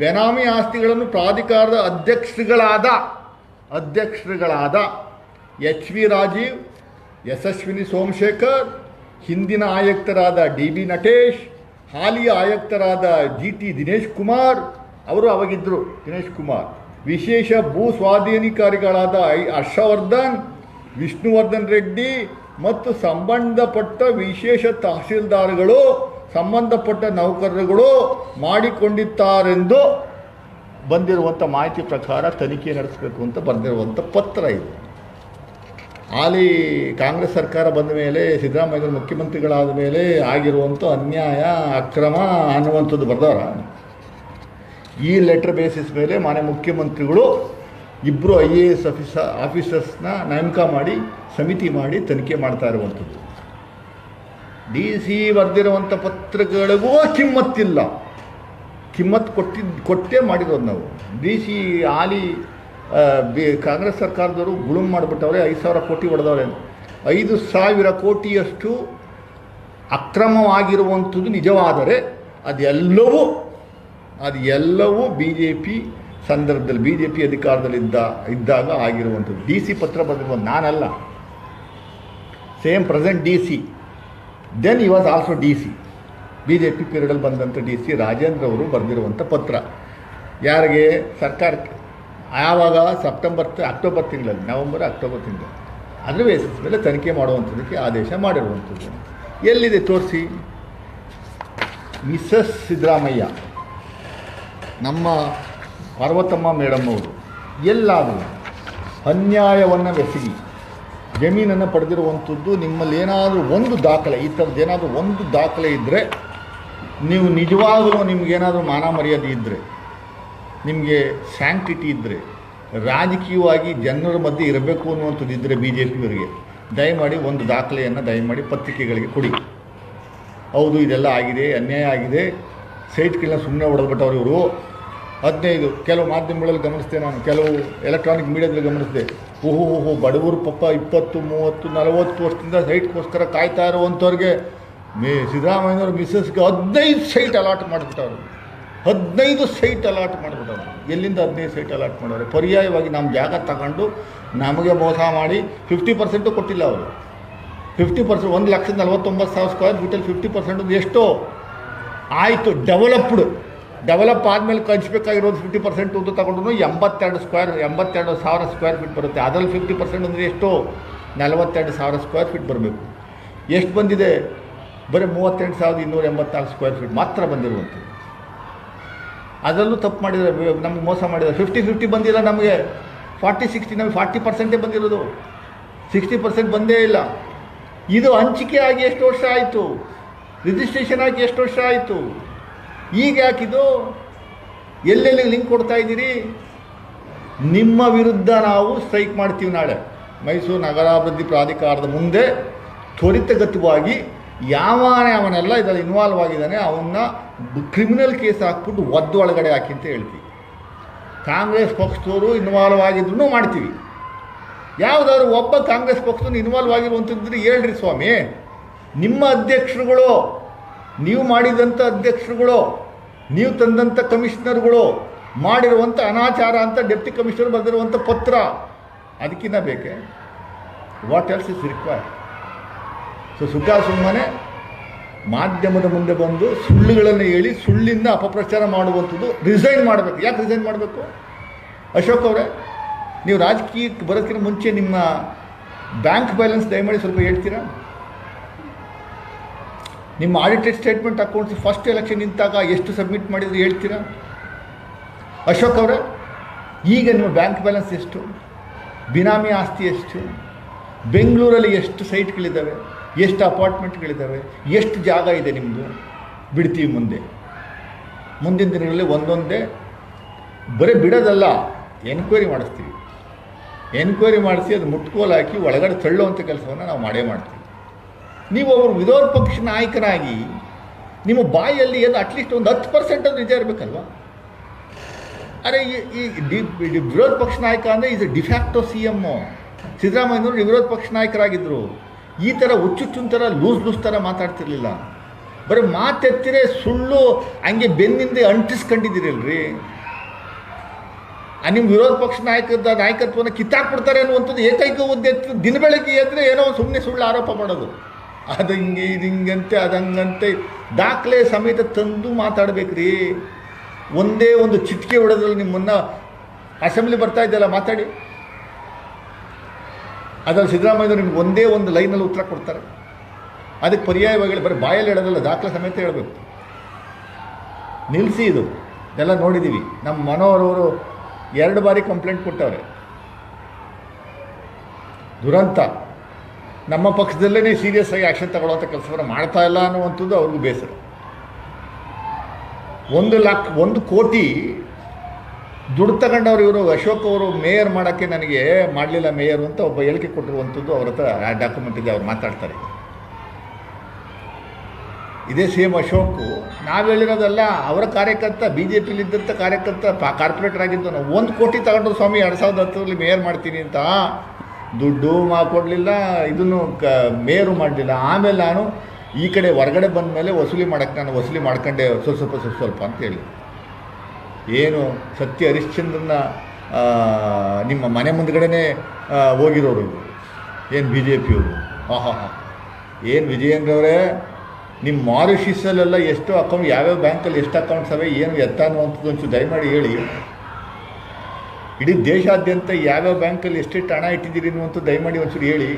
ಬೆನಾಮಿ ಆಸ್ತಿಗಳನ್ನು ಪ್ರಾಧಿಕಾರದ ಅಧ್ಯಕ್ಷರುಗಳಾದ ಅಧ್ಯಕ್ಷರುಗಳಾದ ಎಚ್ ವಿ ರಾಜೀವ್, ಯಶಸ್ವಿನಿ ಸೋಮಶೇಖರ್, ಹಿಂದಿನ ಆಯುಕ್ತರಾದ ಡಿ ಬಿ ನಟೇಶ್ ಹಾಲಿ ಆಯುಕ್ತರಾದ ಜಿ ಟಿ ದಿನೇಶ್ ಕುಮಾರ್, ಅವರು ಅವಾಗಿದ್ದರು. ದಿನೇಶ್ ಕುಮಾರ್. ವಿಶೇಷ ಭೂ ಸ್ವಾಧೀನಿಕಾರಿಗಳಾದ ಐ ಹರ್ಷವರ್ಧನ್ ವಿಷ್ಣುವರ್ಧನ್ ರೆಡ್ಡಿ ಮತ್ತು ಸಂಬಂಧಪಟ್ಟ ವಿಶೇಷ ತಹಸೀಲ್ದಾರ್ಗಳು, ಸಂಬಂಧಪಟ್ಟ ನೌಕರರುಗಳು ಮಾಡಿಕೊಂಡಿದ್ದಾರೆಂದು ಬಂದಿರುವಂಥ ಮಾಹಿತಿ ಪ್ರಕಾರ ತನಿಖೆ ನಡೆಸಬೇಕು ಅಂತ ಬಂದಿರುವಂಥ ಪತ್ರ ಇದು. ಹಾಲಿ ಕಾಂಗ್ರೆಸ್ ಸರ್ಕಾರ ಬಂದ ಮೇಲೆ ಸಿದ್ದರಾಮಯ್ಯ ಮುಖ್ಯಮಂತ್ರಿಗಳಾದ ಮೇಲೆ ಆಗಿರುವಂಥ ಅನ್ಯಾಯ, ಅಕ್ರಮ ಅನ್ನುವಂಥದ್ದು ಬರ್ದವರ ಈ ಲೆಟರ್ ಬೇಸಿಸ್ ಮೇಲೆ ಮಾನ್ಯ ಮುಖ್ಯಮಂತ್ರಿಗಳು ಇಬ್ಬರು ಐ ಎ ಎಸ್ ಆಫೀಸ, ಆಫೀಸರ್ಸ್ನ ನೇಮಕ ಮಾಡಿ, ಸಮಿತಿ ಮಾಡಿ ತನಿಖೆ ಮಾಡ್ತಾ ಇರುವಂಥದ್ದು. D C ಬರೆದಿರುವಂಥ ಪತ್ರಗಳಿಗೂ ಕಿಮ್ಮತ್ತಿಲ್ಲ. ಕಿಮ್ಮತ್ತು ಕೊಟ್ಟಿದ್ದು ಕೊಟ್ಟೇ ಮಾಡಿರೋದು ನಾವು. ಡಿ ಸಿ ಆಲಿ ಬಿ, ಕಾಂಗ್ರೆಸ್ ಸರ್ಕಾರದವರು ಗುಳುಮ್ ಮಾಡಿಬಿಟ್ಟವ್ರೆ, ಐದು ಸಾವಿರ ಕೋಟಿ ಹೊಡೆದವ್ರೆ. ಐದು ಸಾವಿರ ಕೋಟಿಯಷ್ಟು ಅಕ್ರಮವಾಗಿರುವಂಥದ್ದು ನಿಜವಾದರೆ, ಅದೆಲ್ಲವೂ ಅದೆಲ್ಲವೂ ಬಿ ಜೆ ಪಿ ಸಂದರ್ಭದಲ್ಲಿ ಬಿ ಜೆ ಪಿ ಅಧಿಕಾರದಲ್ಲಿದ್ದ ಇದ್ದಾಗ ಆಗಿರುವಂಥದ್ದು. ಡಿ ಸಿ ಪತ್ರ ಬರೆದಿರುವಂಥ ನಾನಲ್ಲ. Same present D C. Then he was also D C. B J P ಪೀರಿಯಡಲ್ಲಿ ಬಂದಂಥ ಡಿ ಸಿ ರಾಜೇಂದ್ರ ಅವರು ಬರೆದಿರುವಂಥ ಪತ್ರ. ಯಾರಿಗೆ? ಸರ್ಕಾರಕ್ಕೆ. ಆವಾಗ ಸೆಪ್ಟೆಂಬರ್ ಅಕ್ಟೋಬರ್ ತಿಂಗಳಲ್ಲಿ, ನವೆಂಬರ್, ಅಕ್ಟೋಬರ್ ತಿಂಗಳಲ್ಲಿ. ಅದರ ಬೇಸಿಸ್ ಮೇಲೆ ತನಿಖೆ ಮಾಡುವಂಥದ್ದಕ್ಕೆ ಆದೇಶ ಮಾಡಿರುವಂಥದ್ದು. ಎಲ್ಲಿದೆ ತೋರಿಸಿ? ಮಿಸ್ಸಸ್ ಸಿದ್ದರಾಮಯ್ಯ. ನಮ್ಮ ಪಾರ್ವತಮ್ಮ ಮೇಡಮ್ ಅವರು, ಎಲ್ಲಾದರೂ ಅನ್ಯಾಯವನ್ನು ಬೆಸಗಿ ಜಮೀನನ್ನು ಪಡೆದಿರುವಂಥದ್ದು ನಿಮ್ಮಲ್ಲಿ ಏನಾದರೂ ಒಂದು ದಾಖಲೆ, ಈ ಥರದ್ದು ಏನಾದರೂ ಒಂದು ದಾಖಲೆ ಇದ್ದರೆ ನೀವು ನಿಜವಾಗಲೂ ನಿಮಗೇನಾದರೂ ಮಾನ ಮರ್ಯಾದೆ ಇದ್ದರೆ ನಿಮಗೆ ಸ್ಯಾಂಕ್ಟಿಟಿ ಇದ್ದರೆ ರಾಜಕೀಯವಾಗಿ ಜನರ ಮಧ್ಯೆ ಇರಬೇಕು ಅನ್ನುವಂಥದ್ದು ಇದ್ದರೆ ಬಿ ಜೆ ಪಿಯವರಿಗೆ ದಯಮಾಡಿ ಒಂದು ದಾಖಲೆಯನ್ನು ದಯಮಾಡಿ ಪತ್ರಿಕೆಗಳಿಗೆ ಕೊಡಿ. ಹೌದು, ಇದೆಲ್ಲ ಆಗಿದೆ, ಅನ್ಯಾಯ ಆಗಿದೆ. ಸೈಟ್ಗಳನ್ನ ಸುಮ್ಮನೆ ಹೊಡೆದ್ಬಿಟ್ಟವ್ರು ಇವರು. ಹದಿನೈದು, ಕೆಲವು ಮಾಧ್ಯಮಗಳಲ್ಲಿ ಗಮನಿಸಿದೆ ನಾನು, ಕೆಲವು ಎಲೆಕ್ಟ್ರಾನಿಕ್ ಮೀಡಿಯಾದಲ್ಲಿ ಗಮನಿಸಿದೆ. ಓಹೋ ಓಹೋ ಬಡವರು ಪಪ್ಪ ಇಪ್ಪತ್ತು, ಮೂವತ್ತು, ನಲವತ್ತು ವರ್ಷದಿಂದ ಸೈಟ್ಗೋಸ್ಕರ ಕಾಯ್ತಾ ಇರುವಂಥವ್ರಿಗೆ ಮೇ ಸಿದ್ದರಾಮಯ್ಯವರು ಮಿಸ್ಸಸ್ಗೆ ಹದಿನೈದು ಸೈಟ್ ಅಲಾಟ್ ಮಾಡಿಬಿಟ್ಟವ್ರು. ಹದಿನೈದು ಸೈಟ್ ಅಲಾಟ್ ಮಾಡಿಬಿಟ್ಟವ್ರು. ಎಲ್ಲಿಂದ ಹದಿನೈದು ಸೈಟ್ ಅಲಾಟ್ ಮಾಡೋರು ಪರ್ಯಾಯವಾಗಿ ನಮ್ಮ ಜಾಗ ತಗೊಂಡು ನಮಗೆ ಮೋಸ ಮಾಡಿ ಫಿಫ್ಟಿ ಪರ್ಸೆಂಟು ಕೊಟ್ಟಿಲ್ಲ ಅವರು. ಫಿಫ್ಟಿ ಪರ್ಸೆಂಟ್ ಒಂದು ಲಕ್ಷದ ನಲವತ್ತೊಂಬತ್ತು ಸಾವಿರ ಸ್ಕ್ವೇರ್ ಫೀಟಲ್ಲಿ ಫಿಫ್ಟಿ ಪರ್ಸೆಂಟ್ ಎಷ್ಟೋ? ಆಯಿತು ಡೆವಲಪ್ಡ್ ಡೆವಲಪ್ ಆದಮೇಲೆ ಕಳಿಸ್ಬೇಕಾಗಿರೋದು ಫಿಫ್ಟಿ ಪರ್ಸೆಂಟ್ ಅಂತ ತಗೊಂಡ್ರು ಎಂಬತ್ತೆರಡು ಸ್ಕ್ವೇರ್ ಎಂಬತ್ತೆರಡು ಸಾವಿರ ಸ್ಕ್ವೇರ್ ಫೀಟ್ ಬರುತ್ತೆ. ಅದರಲ್ಲಿ ಫಿಫ್ಟಿ ಪರ್ಸೆಂಟ್ ಅಂದರೆ ಎಷ್ಟು? ನಲವತ್ತೆರಡು ಸಾವಿರ ಸ್ಕ್ವೇರ್ ಫೀಟ್ ಬರಬೇಕು. ಎಷ್ಟು ಬಂದಿದೆ? ಬರೀ ಮೂವತ್ತೆಂಟು ಸಾವಿರದ ಇನ್ನೂರ ಎಂಬತ್ನಾಲ್ಕು ಸ್ಕ್ವೇರ್ ಫೀಟ್ ಮಾತ್ರ ಬಂದಿರುವಂಥದ್ದು. ಅದರಲ್ಲೂ ತಪ್ಪು ಮಾಡಿದರೆ, ನಮ್ಗೆ ಮೋಸ ಮಾಡಿದರೆ ಫಿಫ್ಟಿ ಫಿಫ್ಟಿ ಬಂದಿಲ್ಲ ನಮಗೆ. ಫಾರ್ಟಿ ಸಿಕ್ಸ್ಟಿ ನಮಗೆ ಫಾರ್ಟಿ ಪರ್ಸೆಂಟೇ ಬಂದಿರೋದು. ಸಿಕ್ಸ್ಟಿ ಪರ್ಸೆಂಟ್ ಬಂದೇ ಇಲ್ಲ. ಇದು ಹಂಚಿಕೆ ಆಗಿ ಎಷ್ಟು ವರ್ಷ ಆಯಿತು? ರಿಜಿಸ್ಟ್ರೇಷನ್ ಆಗಿ ಎಷ್ಟು ವರ್ಷ ಆಯಿತು? ಈಗ ಯಾಕಿದು ಎಲ್ಲೆಲ್ಲಿ ಲಿಂಕ್ ಕೊಡ್ತಾ ಇದ್ದೀರಿ? ನಿಮ್ಮ ವಿರುದ್ಧ ನಾವು ಸ್ಟ್ರೈಕ್ ಮಾಡ್ತೀವಿ ನಾಳೆ. ಮೈಸೂರು ನಗರಾಭಿವೃದ್ಧಿ ಪ್ರಾಧಿಕಾರದ ಮುಂದೆ ತ್ವರಿತಗತವಾಗಿ ಯಾವನೇ ಅವನೆಲ್ಲ ಇದರಲ್ಲಿ ಇನ್ವಾಲ್ವ್ ಆಗಿದ್ದಾನೆ, ಅವನ್ನ ಕ್ರಿಮಿನಲ್ ಕೇಸ್ ಹಾಕ್ಬಿಟ್ಟು ಒದ್ದು ಒಳಗಡೆ ಹಾಕಿ ಅಂತ ಹೇಳ್ತೀವಿ. ಕಾಂಗ್ರೆಸ್ ಪಕ್ಷದವರು ಇನ್ವಾಲ್ವ್ ಆಗಿದ್ರು ಮಾಡ್ತೀವಿ. ಯಾವುದಾದ್ರು ಒಬ್ಬ ಕಾಂಗ್ರೆಸ್ ಪಕ್ಷದ ಇನ್ವಾಲ್ವ್ ಆಗಿರುವಂಥದ್ದು ಹೇಳ್ರಿ ಸ್ವಾಮಿ. ನಿಮ್ಮ ಅಧ್ಯಕ್ಷರುಗಳು ನೀವು ಮಾಡಿದಂಥ ಅಧ್ಯಕ್ಷರುಗಳು, ನೀವು ತಂದಂಥ ಕಮಿಷನರ್ಗಳು ಮಾಡಿರುವಂಥ ಅನಾಚಾರ ಅಂತ ಡೆಪ್ಟಿ ಕಮಿಷನರ್ ಬರೆದಿರುವಂಥ ಪತ್ರ ಅದಕ್ಕಿಂತ ಬೇಕೆ? What else is require so ಸುಖ ಸುಮ್ಮನೆ ಮಾಧ್ಯಮದ ಮುಂದೆ ಬಂದು ಸುಳ್ಳುಗಳನ್ನು ಹೇಳಿ ಸುಳ್ಳಿಂದ ಅಪಪ್ರಚಾರ ಮಾಡುವಂಥದ್ದು ರಿಸೈನ್ ಮಾಡಬೇಕು. ಯಾಕೆ ರಿಸೈನ್ ಮಾಡಬೇಕು? ಅಶೋಕ್ ಅವರೇ, ನೀವು ರಾಜಕೀಯಕ್ಕೆ ಬರೋಕ್ಕಿಂತ ಮುಂಚೆ ನಿಮ್ಮ ಬ್ಯಾಂಕ್ ಬ್ಯಾಲೆನ್ಸ್ ದಯಮಾಡಿ ಸ್ವಲ್ಪ ಹೇಳ್ತೀರಾ? ನಿಮ್ಮ audited statement accounts first election ನಿಂತಾಗ ಎಷ್ಟು ಸಬ್ಮಿಟ್ ಮಾಡಿದ್ರು ಹೇಳ್ತೀರಾ? ಅಶೋಕ್ ಅವರೇ, ಈಗ ನಿಮ್ಮ ಬ್ಯಾಂಕ್ ಬ್ಯಾಲೆನ್ಸ್ ಎಷ್ಟು? ಬಿನಾಮಿ ಆಸ್ತಿ ಎಷ್ಟು? ಬೆಂಗಳೂರಲ್ಲಿ ಎಷ್ಟು ಸೈಟ್ಗಳಿದ್ದಾವೆ ಎಷ್ಟು ಅಪಾರ್ಟ್ಮೆಂಟ್ಗಳಿದ್ದಾವೆ ಎಷ್ಟು ಜಾಗ ಇದೆ ನಿಮ್ಮದು ಬಿಡ್ತೀವಿ ಮುಂದೆ. ಮುಂದಿನ ದಿನಗಳಲ್ಲಿ ಒಂದೊಂದೇ, ಬರೀ ಬಿಡೋದಲ್ಲ ಎನ್ಕ್ವೈರಿ ಮಾಡಿಸ್ತೀವಿ. ಎನ್ಕ್ವೈರಿ ಮಾಡಿಸಿ ಅದು ಮುಟ್ಕೋಲು ಹಾಕಿ ಒಳಗಡೆ ತಳ್ಳುವಂಥ ಕೆಲಸವನ್ನು ನಾವು ಮಾಡೇ ಮಾಡ್ತೀವಿ. ನೀವು ಅವರು ವಿರೋಧ ಪಕ್ಷ ನಾಯಕರಾಗಿ ನಿಮ್ಮ ಬಾಯಲ್ಲಿ ಏನು ಅಟ್ಲೀಸ್ಟ್ ಒಂದು ಹತ್ತು ಪರ್ಸೆಂಟ್ ಅದು ನಿಜ ಇರಬೇಕಲ್ವ? ಅರೆ ಈ ಈ ವಿರೋಧ ಪಕ್ಷ ನಾಯಕ ಅಂದರೆ ಇದು ಡಿಫ್ಯಾಕ್ಟೋ ಸಿ ಎಮ್ಮು ಸಿದ್ದರಾಮಯ್ಯನವರು ವಿರೋಧ ಪಕ್ಷ ನಾಯಕರಾಗಿದ್ದರು ಈ ಥರ ಹುಚ್ಚುಚ್ಚುನ್ ಥರ ಲೂಸ್ ಲೂಸ್ ಥರ ಮಾತಾಡ್ತಿರ್ಲಿಲ್ಲ. ಬರೀ ಮಾತೆತ್ತಿರೆ ಸುಳ್ಳು, ಹಂಗೆ ಬೆನ್ನಿಂದ ಅಂಟಿಸ್ಕೊಂಡಿದ್ದೀರಲ್ರಿ. ಆ ನಿಮ್ಮ ವಿರೋಧ ಪಕ್ಷ ನಾಯಕದ ನಾಯಕತ್ವನ ಕಿತ್ತಾಕ್ಬಿಡ್ತಾರೆ ಅನ್ನುವಂಥದ್ದು ಏಕೈಕ ಉದ್ದೇಶ. ದಿನ ಬೆಳಗ್ಗೆ ಅಂದರೆ ಏನೋ ಸುಮ್ಮನೆ ಸುಳ್ಳು ಆರೋಪ ಮಾಡೋದು. ಅದು ಹಿಂಗೆ ಅದಂಗಂತೆ. ದಾಖಲೆ ಸಮೇತ ತಂದು ಮಾತಾಡ್ಬೇಕ್ರಿ. ಒಂದೇ ಒಂದು ಚಿಟಿಕೆ ಹೊಡೆದ್ರಲ್ಲಿ ನಿಮ್ಮನ್ನ ಅಸೆಂಬ್ಲಿ ಬರ್ತಾ ಇದ್ದಲ್ಲ ಮಾತಾಡಿ. ಅದ್ರಲ್ಲಿ ಸಿದ್ದರಾಮಯ್ಯ ನಿಮ್ಗೆ ಒಂದೇ ಒಂದು ಲೈನಲ್ಲಿ ಉತ್ತರ ಕೊಡ್ತಾರೆ. ಅದಕ್ಕೆ ಪರ್ಯಾಯವಾಗಿ ಬರೀ ಬಾಯಲ್ಲಿ ಹೇಳೋದಲ್ಲ, ದಾಖಲೆ ಸಮೇತ ಹೇಳಬೇಕು. ನಿಲ್ಲಿಸಿ ಇದು. ಎಲ್ಲ ನೋಡಿದ್ದೀವಿ ನಮ್ಮ ಮನೋಹರವರು ಎರಡು ಬಾರಿ ಕಂಪ್ಲೇಂಟ್ ಕೊಟ್ಟವ್ರೆ. ದುರಂತ. ನಮ್ಮ ಪಕ್ಷದಲ್ಲೇ ಸೀರಿಯಸ್ ಆಗಿ ಆ್ಯಕ್ಷನ್ ತಗೊಳ್ಳೋಂಥ ಕೆಲಸವನ್ನು ಮಾಡ್ತಾ ಇಲ್ಲ ಅನ್ನುವಂಥದ್ದು ಅವ್ರಿಗೂ ಬೇಸರ. ಒಂದು ಲಕ್ಷ ಒಂದು ಕೋಟಿ ದುಡ್ಡು ತಗೊಂಡವ್ರು ಇವರು, ಅಶೋಕ್ ಅವರು ಮೇಯರ್ ಮಾಡೋಕ್ಕೆ ನನಗೆ ಮಾಡಲಿಲ್ಲ ಮೇಯರ್ ಅಂತ ಒಬ್ಬ ಹೇಳಿಕೆ ಕೊಟ್ಟಿರುವಂಥದ್ದು ಅವ್ರ ಹತ್ರ ಆ ಡಾಕ್ಯುಮೆಂಟ್ ಇದೆ ಅವ್ರು ಮಾತಾಡ್ತಾರೆ. ಇದೇ ಸೇಮ್ ಅಶೋಕು, ನಾವು ಹೇಳಿರೋದಲ್ಲ ಅವರ ಕಾರ್ಯಕರ್ತ ಬಿ ಜೆ ಪಿಲಿದ್ದಂಥ ಕಾರ್ಯಕರ್ತ ಕಾರ್ಪೊರೇಟರ್ ಆಗಿದ್ದು ನಾವು ಒಂದು ಕೋಟಿ ತಗೊಂಡ್ರು ಸ್ವಾಮಿ, ಎರಡು ಸಾವಿರದ ಹತ್ತರಲ್ಲಿ ಮೇಯರ್ ಮಾಡ್ತೀನಿ ಅಂತ ದುಡ್ಡು ಮಾ ಕೊಡಲಿಲ್ಲ ಇದನ್ನು ಕ, ಮೇರು ಮಾಡಲಿಲ್ಲ. ಆಮೇಲೆ ನಾನು ಈ ಕಡೆ ಹೊರಗಡೆ ಬಂದ ಮೇಲೆ ವಸೂಲಿ ಮಾಡೋಕ್ಕೆ ನಾನು ವಸೂಲಿ ಮಾಡ್ಕೊಂಡೆ ಸ್ವಲ್ಪ ಸ್ವಲ್ಪ ಸ್ವಲ್ಪ ಸ್ವಲ್ಪ ಅಂತ ಹೇಳಿ. ಏನು ಸತ್ಯ ಹರಿಶ್ಚಂದ್ರನ ನಿಮ್ಮ ಮನೆ ಮುಂದ್ಗಡೆನೇ ಹೋಗಿರೋರು ಏನು ಬಿ ಜೆ ಪಿಯವರು ಹಾಂ ಹಾಂ ಹಾಂ ಏನು ವಿಜಯೇಂದ್ರವರೇ ನಿಮ್ಮ ಮಾರಿಷಿಸಲ್ಲೆಲ್ಲ ಎಷ್ಟು ಅಕೌಂಟ್ ಯಾವ್ಯಾವ ಬ್ಯಾಂಕಲ್ಲಿ ಎಷ್ಟು ಅಕೌಂಟ್ಸ್ ಅವೆ ಏನು ಎತ್ತ ಅನ್ನುವಂಥದ್ದು ಒಂಚೂರು ದಯಮಾಡಿ ಹೇಳಿ. ಇಡೀ ದೇಶಾದ್ಯಂತ ಯಾವ್ಯಾವ ಬ್ಯಾಂಕಲ್ಲಿ ಎಷ್ಟೆಷ್ಟು ಹಣ ಇಟ್ಟಿದ್ದೀರಿ ಅನ್ನುವಂಥ ದಯಮಾಡಿ ಒಂಚೂರು ಹೇಳಿ.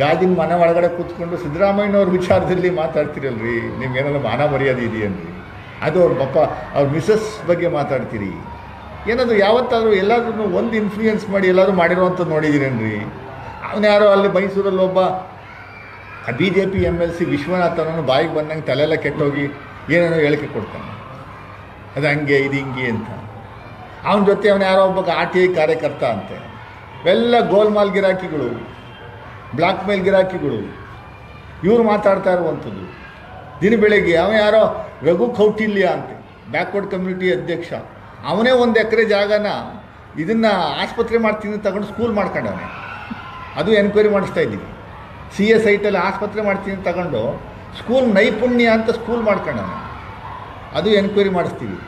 ಗಾಜಿನ ಮನೆ ಒಳಗಡೆ ಕೂತ್ಕೊಂಡು ಸಿದ್ದರಾಮಯ್ಯನವ್ರ ವಿಚಾರದಲ್ಲಿ ಮಾತಾಡ್ತೀರಲ್ರಿ? ನಿಮ್ಗೇನಾದ್ರು ಮಾನ ಮರ್ಯಾದೆ ಇದೆಯನ್ರಿ ಅದು ಅವ್ರ ಪಪ್ಪ ಅವ್ರ ಮಿಸಸ್ ಬಗ್ಗೆ ಮಾತಾಡ್ತೀರಿ. ಏನಾದರೂ ಯಾವತ್ತಾದರೂ ಎಲ್ಲಾದ್ರೂ ಒಂದು ಇನ್ಫ್ಲೂಯೆನ್ಸ್ ಮಾಡಿ ಎಲ್ಲಾದರೂ ಮಾಡಿರೋವಂಥ ನೋಡಿದ್ದೀರೇನ್ರಿ ಅವನು ಯಾರೋ ಅಲ್ಲಿ ಮೈಸೂರಲ್ಲಿ ಒಬ್ಬ B J P M L C ವಿಶ್ವನಾಥನನ್ನು ಬಾಯಿಗೆ ಬಂದಂಗೆ ತಲೆಯೆಲ್ಲ ಕೆಟ್ಟೋಗಿ ಏನೇನೋ ಹೇಳಿಕೆ ಕೊಡ್ತಾನೆ. ಅದು ಹಂಗೆ, ಇದು ಹಿಂಗೆ ಅಂತ. ಅವನ ಜೊತೆ ಅವನು ಯಾರೋ ಒಬ್ಬ ಆರ್ ಟಿ ಐ ಕಾರ್ಯಕರ್ತ ಅಂತೆ. ಎಲ್ಲ ಗೋಲ್ಮಾಲ್ ಗಿರಾಕಿಗಳು ಬ್ಲಾಕ್ ಮೇಲ್ ಗಿರಾಕಿಗಳು. ಇವರು ಮಾತಾಡ್ತಾ ಇರುವಂಥದ್ದು. ದಿನ ಬೆಳಗ್ಗೆ ಅವನು ಯಾರೋ ರಘು ಕೌಟಿಲ್ಯ ಅಂತೆ, ಬ್ಯಾಕ್ವರ್ಡ್ ಕಮ್ಯುನಿಟಿ ಅಧ್ಯಕ್ಷ. ಅವನೇ ಒಂದು ಎಕರೆ ಜಾಗನ ಇದನ್ನು ಆಸ್ಪತ್ರೆ ಮಾಡ್ತೀನಿ ತಗೊಂಡು ಸ್ಕೂಲ್ ಮಾಡ್ಕೊಂಡವನೆ. ಅದು ಎನ್ಕ್ವೈರಿ ಮಾಡಿಸ್ತಾ ಇದ್ದೀವಿ ಸಿ ಎಸ್ ಐಟಲ್ಲಿ ಆಸ್ಪತ್ರೆ ಮಾಡ್ತೀನಿ ತಗೊಂಡು ಸ್ಕೂಲ್ ನೈಪುಣ್ಯ ಅಂತ ಸ್ಕೂಲ್ ಮಾಡ್ಕೊಂಡವನೆ. ಅದು ಎನ್ಕ್ವೈರಿ ಮಾಡಿಸ್ತೀವಿ.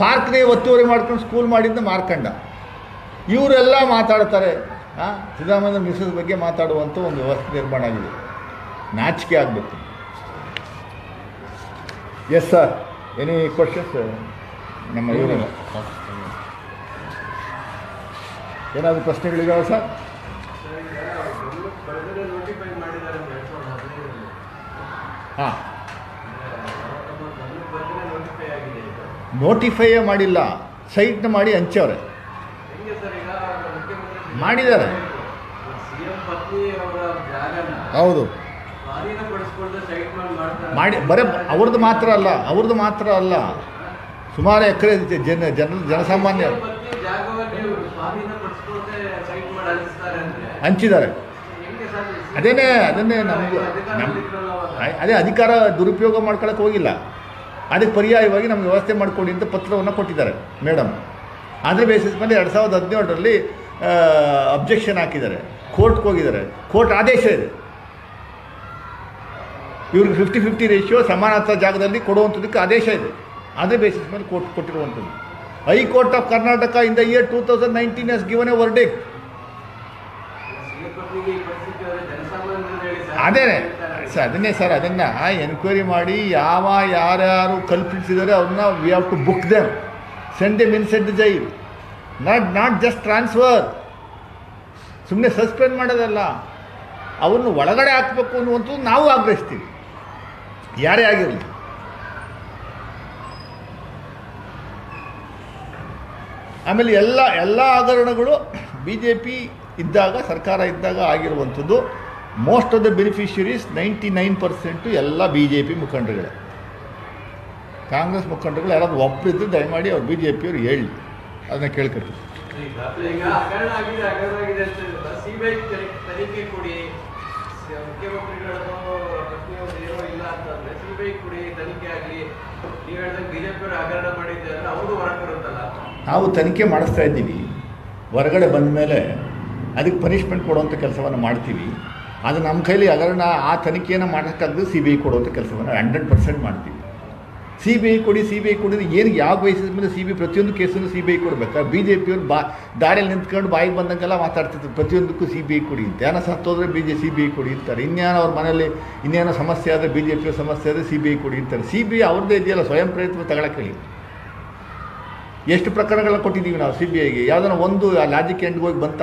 ಪಾರ್ಕ್ನೇ ಒತ್ತುವರಿ ಮಾಡ್ಕೊಂಡು ಸ್ಕೂಲ್ ಮಾಡಿದ್ದು ಮಾರ್ಕಂಡ. ಇವರೆಲ್ಲ ಮಾತಾಡ್ತಾರೆ ಹಾಂ ಸಿದ್ದರಾಮಯ್ಯ ಮಿಸಸ್ ಬಗ್ಗೆ ಮಾತಾಡುವಂಥ ಒಂದು ವ್ಯವಸ್ಥೆ ನಿರ್ಮಾಣ ಆಗಿದೆ. ನಾಚಿಕೆ ಆಗಬೇಕು ಎಸ್ ಸರ್ ಎನಿ ಕ್ವಶನ್ಸ್ ನಮ್ಮ ಇವರು ಏನಾದರೂ ಪ್ರಶ್ನೆಗಳಿದಾವೆ ಸರ್ ಹಾಂ. ನೋಟಿಫೈಯೇ ಮಾಡಿಲ್ಲ. ಸೈಟ್ನ ಮಾಡಿ ಹಂಚವ್ರೆ. ಮಾಡಿದ್ದಾರೆ. ಹೌದು. ಮಾಡಿ, ಬರೇ ಅವ್ರದ್ದು ಮಾತ್ರ ಅಲ್ಲ ಅವ್ರದ್ದು ಮಾತ್ರ ಅಲ್ಲ. ಸುಮಾರು ಎಕರೆ ಜನ ಜನ, ಜನಸಾಮಾನ್ಯ. ಹಂಚಿದ್ದಾರೆ? ಅದೇನೇ ಅದನ್ನೇ ನಮಗೂ ನಮ್ಮ ಅದೇ ಅಧಿಕಾರ ದುರುಪಯೋಗ ಮಾಡ್ಕೊಳಕ್ಕೆ ಹೋಗಿಲ್ಲ. ಅದಕ್ಕೆ ಪರ್ಯಾಯವಾಗಿ ನಮಗೆ ವ್ಯವಸ್ಥೆ ಮಾಡಿಕೊಡಿ ಅಂತ ಪತ್ರವನ್ನು ಕೊಟ್ಟಿದ್ದಾರೆ ಮೇಡಮ್ ಅದೇ ಬೇಸಿಸ್ ಮೇಲೆ ಎರಡು ಸಾವಿರದ ಹದಿನೇಳರಲ್ಲಿ ಅಬ್ಜೆಕ್ಷನ್ ಹಾಕಿದ್ದಾರೆ. ಕೋರ್ಟ್ಗೆ ಹೋಗಿದ್ದಾರೆ. ಕೋರ್ಟ್ ಆದೇಶ ಇದೆ. ಇವ್ರಿಗೆ ಫಿಫ್ಟಿ ಫಿಫ್ಟಿ ರೇಷಿಯೋ ಸಮಾನತ ಜಾಗದಲ್ಲಿ ಕೊಡುವಂಥದ್ದಕ್ಕೆ ಆದೇಶ ಇದೆ. ಅದೇ ಬೇಸಿಸ್ ಮೇಲೆ ಕೋರ್ಟ್ ಕೊಟ್ಟಿರುವಂಥದ್ದು. High court of Karnataka in the year two thousand nineteen has given a verdict ಅದೇ ಸರ್, ಅದನ್ನೇ ಸರ್, ಅದನ್ನು ಎನ್ಕ್ವೈರಿ ಮಾಡಿ ಯಾವ ಯಾರ್ಯಾರು ಕಲ್ಪಿಸಿದರೆ ಅವ್ರನ್ನ we have to book them send them in set jail not not just transfer ಸುಮ್ಮನೆ suspend ಮಾಡೋದಲ್ಲ. ಅವನ್ನು ಒಳಗಡೆ ಹಾಕಬೇಕು ಅನ್ನುವಂಥದ್ದು ನಾವು ಆಗ್ರಹಿಸ್ತೀವಿ. ಯಾರೇ ಆಗಿರಲಿ. ಆಮೇಲೆ ಎಲ್ಲ ಎಲ್ಲ ಹಗರಣಗಳು ಬಿ ಜೆ ಪಿ ಇದ್ದಾಗ, ಸರ್ಕಾರ ಇದ್ದಾಗ ಆಗಿರುವಂಥದ್ದು. Most of the beneficiaries ninety nine percent ಎಲ್ಲ ಬಿ ಜೆ ಪಿ ಮುಖಂಡರುಗಳೇ. ಕಾಂಗ್ರೆಸ್ ಮುಖಂಡರುಗಳು ಯಾರಾದ್ರು ಒಬ್ಬರಿದ್ದು ದಯಮಾಡಿ ಅವ್ರು ಬಿ ಜೆ ಪಿಯವರು ಹೇಳಿ. ಅದನ್ನ ಕೇಳ್ಕೊಳ್ತೀವಿ ನಾವು ತನಿಖೆ ಮಾಡಿಸ್ತಾ ಇದ್ದೀವಿ. ಹೊರಗಡೆ ಬಂದ ಮೇಲೆ ಅದಕ್ಕೆ ಪನಿಷ್ಮೆಂಟ್ ಕೊಡುವಂಥ ಕೆಲಸವನ್ನು ಮಾಡ್ತೀವಿ. ಅದು ನಮ್ಮ ಕೈಲಿ ಅದರನ್ನ ಆ ತನಿಖೆಯನ್ನು ಮಾಡೋಕ್ಕಾಗದು ಸಿ ಬಿ ಐ ಕೊಡುವಂಥ ಕೆಲಸವನ್ನು ಹಂಡ್ರೆಡ್ ಪರ್ಸೆಂಟ್ ಮಾಡ್ತೀವಿ ಸಿ ಬಿ ಐ ಕೊಡಿ ಸಿ ಬಿ ಐ ಕೊಡಿದ್ರೆ ಏನು ಯಾವ ವಯಸ್ಸಿದ ಮೇಲೆ ಸಿ ಬಿ ಪ್ರತಿಯೊಂದು ಕೇಸನ್ನು ಸಿ ಬಿ ಐ ಕೊಡಬೇಕಾ ಬಿ ಜೆ ಪಿಯವ್ರು ಬಾ ದಾರಿಯಲ್ಲಿ ನಿಂತ್ಕೊಂಡು ಬಾಯಿಗೆ ಬಂದಂಗೆಲ್ಲ ಮಾತಾಡ್ತಿರ್ತಾರೆ ಪ್ರತಿಯೊಂದಕ್ಕೂ ಸಿ ಬಿ ಐ ಕೊಡಿ ಧ್ಯಾನ ಸತ್ತೋದ್ರೆ B J C B I ಕೊಡಿ ಅಂತಾರೆ ಇನ್ಯಾನೋ ಅವ್ರ ಮನೇಲಿ ಇನ್ನೇನೋ ಸಮಸ್ಯೆ ಆದರೆ ಬಿ ಜೆ ಪಿಯ ಸಮಸ್ಯೆ ಆದರೆ ಸಿ ಬಿ ಐ ಕೊಡಿ ಅಂತಾರೆ ಸಿ ಬಿ ಐ ಅವ್ರದ್ದೇ ಇದೆಯಲ್ಲ ಸ್ವಯಂ ಪ್ರಯತ್ನ ತಗೊಳಕ್ಕೆ ಎಷ್ಟು ಪ್ರಕರಣಗಳನ್ನ ಕೊಟ್ಟಿದ್ದೀವಿ ನಾವು ಸಿ ಬಿ ಐಗೆ ಯಾವುದನ್ನ ಒಂದು ಲಾಜಿಕ್ ಎಂಡ್ಗೆ ಹೋಗಿ ಬಂತ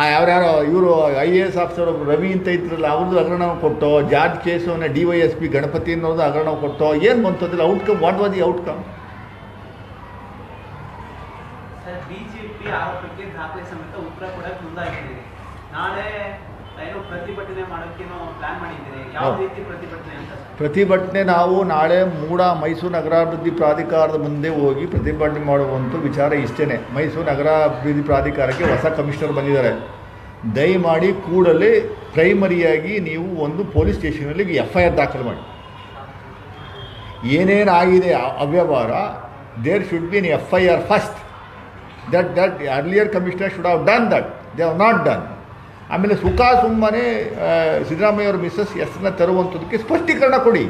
ಆ ಯಾರ್ಯಾರೋ ಇವರು ಐ ಎ ಎಸ್ ಆಫೀಸರ್ ಒಬ್ಬರು ರವಿ ಅಂತ ಇದ್ರಲ್ಲ ಅವ್ರದ್ದು ಹಗರಣ ಕೊಟ್ಟೋ George ಕೇಸವನ್ನ D Y S P Ganapati ಅನ್ನೋದು ಹಗರಣ ಕೊಟ್ಟೋ ಏನು ಬಂತು outcome what was the outcome BJP ಆರೋಪಕ್ಕೆ ದಾಖಲೆ ಸಮೇತ ಉತ್ತರ ಕೊಡಕ್ಕೆ ಮುಂದಾಗಿದ್ದೀರಿ. ನಾಳೆ ಏನೋ ಪ್ರತಿಭಟನೆ ಮಾಡೋಕ್ಕೇನೋ ಪ್ಲಾನ್ ಮಾಡಿದ್ದೀರಿ. ಯಾವ ರೀತಿ ಪ್ರತಿಭಟನೆ? ಅಂತ ಸರ್ ಪ್ರತಿಭಟನೆ ನಾವು ನಾಳೆ ಮೂಡ ಮೈಸೂರು ನಗರಾಭಿವೃದ್ಧಿ ಪ್ರಾಧಿಕಾರದ ಮುಂದೆ ಹೋಗಿ ಪ್ರತಿಭಟನೆ ಮಾಡುವಂಥ ವಿಚಾರ ಇಷ್ಟೇ ಮೈಸೂರು ನಗರಾಭಿವೃದ್ಧಿ ಪ್ರಾಧಿಕಾರಕ್ಕೆ ಹೊಸ ಕಮಿಷನರ್ ಬಂದಿದ್ದಾರೆ. ದಯಮಾಡಿ ಕೂಡಲೇ ಪ್ರೈಮರಿಯಾಗಿ ನೀವು ಒಂದು ಪೊಲೀಸ್ ಸ್ಟೇಷನಲ್ಲಿ ಎಫ್ ಐ ಆರ್ ದಾಖಲು ಮಾಡಿ. ಏನೇನಾಗಿದೆ ಅವ್ಯವಹಾರ? There should be an F I R first that that earlier commissioner should have done that they have not done ಆಮೇಲೆ ಸುಖ ಸುಮ್ಮನೆ ಸಿದ್ದರಾಮಯ್ಯ ಅವರ ಮಿಸ್ಸಸ್ ಎಸ್ನ ತರುವಂಥದ್ದಕ್ಕೆ ಸ್ಪಷ್ಟೀಕರಣ ಕೊಡಿ.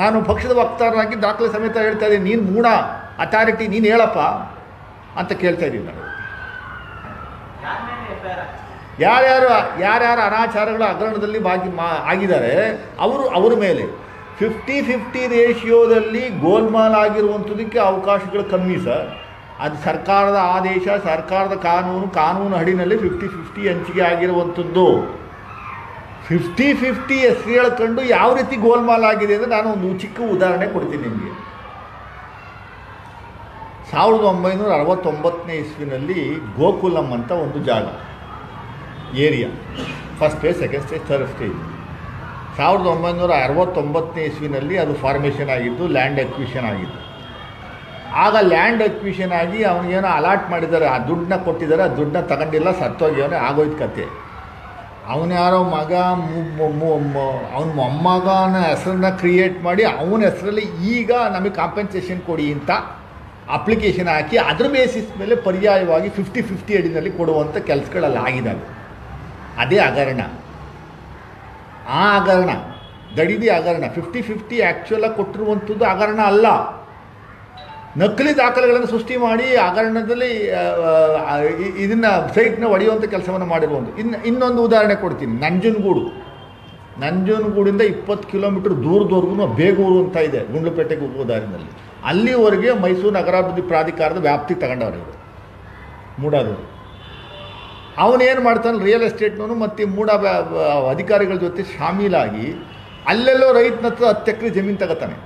ನಾನು ಪಕ್ಷದ ವಕ್ತಾರನಾಗಿ ದಾಖಲೆ ಸಮೇತ ಹೇಳ್ತಾ ಇದ್ದೀನಿ, ನೀನು ಮೂಡ ಅಥಾರಿಟಿ ನೀನು ಹೇಳಪ್ಪ ಅಂತ ಕೇಳ್ತಾ ಇದ್ದೀನಿ ನಾನು. ಯಾರ್ಯಾರು ಯಾರ್ಯಾರು ಅನಾಚಾರಗಳ ಹಗರಣದಲ್ಲಿ ಭಾಗಿ, ಮಾ, ಆಗಿದ್ದಾರೆ, ಅವರು, ಅವರ ಮೇಲೆ. ಫಿಫ್ಟಿ ಫಿಫ್ಟಿ ರೇಷಿಯೋದಲ್ಲಿ ಗೋಲ್ಮಾಲ್ ಆಗಿರುವಂಥದ್ದಕ್ಕೆ ಅವಕಾಶಗಳು ಕಮ್ಮಿ ಸರ್. ಅದು ಸರ್ಕಾರದ ಆದೇಶ, ಸರ್ಕಾರದ ಕಾನೂನು ಕಾನೂನು ಹಡಿನಲ್ಲಿ ಫಿಫ್ಟಿ ಫಿಫ್ಟಿ ಹಂಚಿಕೆ ಆಗಿರುವಂಥದ್ದು. ಫಿಫ್ಟಿ ಫಿಫ್ಟಿ ಹೆಸರು ಹೇಳ್ಕೊಂಡು ಯಾವ ರೀತಿ ಗೋಲ್ಮಾಲ್ ಆಗಿದೆ ಅಂದರೆ ನಾನು ಒಂದು ಚಿಕ್ಕ ಉದಾಹರಣೆ ಕೊಡ್ತೀನಿ ನಿಮಗೆ. ಸಾವಿರದ ಒಂಬೈನೂರ ಅರವತ್ತೊಂಬತ್ತನೇ ಇಸ್ವಿನಲ್ಲಿ ಗೋಕುಲಂ ಅಂತ ಒಂದು ಜಾಗ, area. First stage second stage third stage ಸಾವಿರದ ಒಂಬೈನೂರ ಅರವತ್ತೊಂಬತ್ತನೇ ಇಸ್ವಿನಲ್ಲಿ ಅದು ಫಾರ್ಮೇಷನ್ ಆಗಿದ್ದು ಲ್ಯಾಂಡ್ ಎಕ್ವಿಷನ್ ಆಗಿದ್ದು. ಆಗ ಲ್ಯಾಂಡ್ ಎಕ್ವಿಷನ್ ಆಗಿ ಅವನಿಗೇನೋ ಅಲಾಟ್ ಮಾಡಿದ್ದಾರೆ ಆ ದುಡ್ಡನ್ನ ಕೊಟ್ಟಿದ್ದಾರೆ ಆ ದುಡ್ಡನ್ನ ತಗೊಂಡಿಲ್ಲ ಸತ್ತೋಗ್ಯವನೇ ಆಗೋಯ್ತು ಕತೆ. ಅವನ ಯಾರೋ ಮಗ ಅವನ ಮೊಮ್ಮಗನ ಹೆಸರನ್ನ ಕ್ರಿಯೇಟ್ ಮಾಡಿ ಅವನ ಹೆಸರಲ್ಲಿ ಈಗ ನಮಗೆ ಕಾಂಪೆನ್ಸೇಷನ್ ಕೊಡಿ ಅಂತ ಅಪ್ಲಿಕೇಶನ್ ಹಾಕಿ ಅದ್ರ ಬೇಸಿಸ್ ಮೇಲೆ ಪರ್ಯಾಯವಾಗಿ ಫಿಫ್ಟಿ ಫಿಫ್ಟಿ ಅಡಿನಲ್ಲಿ ಕೊಡುವಂಥ ಕೆಲಸಗಳಲ್ಲಿ ಆಗಿದ್ದಾವೆ. ಅದೇ ಹಗರಣ. ಆ ಹಗರಣ ದಡಿದಿ ಹಗರಣ ಫಿಫ್ಟಿ ಫಿಫ್ಟಿ ಆ್ಯಕ್ಚುಲಾಗಿ ಕೊಟ್ಟಿರುವಂಥದ್ದು ಹಗರಣ ಅಲ್ಲ. ನಕಲಿ ದಾಖಲೆಗಳನ್ನು ಸೃಷ್ಟಿ ಮಾಡಿ ಹಗರಣದಲ್ಲಿ ಇದನ್ನು ಸೈಟ್ನ ಒಡೆಯುವಂಥ ಕೆಲಸವನ್ನು ಮಾಡಿರುವಂಥ ಇನ್ನು, ಇನ್ನೊಂದು ಉದಾಹರಣೆ ಕೊಡ್ತೀನಿ. ನಂಜನಗೂಡು. ನಂಜನಗೂಡಿಂದ ಇಪ್ಪತ್ತು ಕಿಲೋಮೀಟ್ರ್ ದೂರದವರೆಗೂ ಬೇಗೂರು ಅಂತ ಇದೆ, ಗುಂಡ್ಲುಪೇಟೆಗೆ ಹೋಗುವ ಅಲ್ಲಿವರೆಗೆ ಮೈಸೂರು ನಗರಾಭಿವೃದ್ಧಿ ಪ್ರಾಧಿಕಾರದ ವ್ಯಾಪ್ತಿ ತಗೊಂಡವ್ರು ಇವರು. ಮೂಡಾದವರು ಅವನೇನು ಮಾಡ್ತಾನೆ? ರಿಯಲ್ ಎಸ್ಟೇಟ್ನವನು ಮತ್ತು ಮೂಡ ಅಧಿಕಾರಿಗಳ ಜೊತೆ ಶಾಮೀಲಾಗಿ ಅಲ್ಲೆಲ್ಲೋ ರೈತನ ಹತ್ತು ಎಕರೆ ಜಮೀನು ತಗೋತಾನೆ.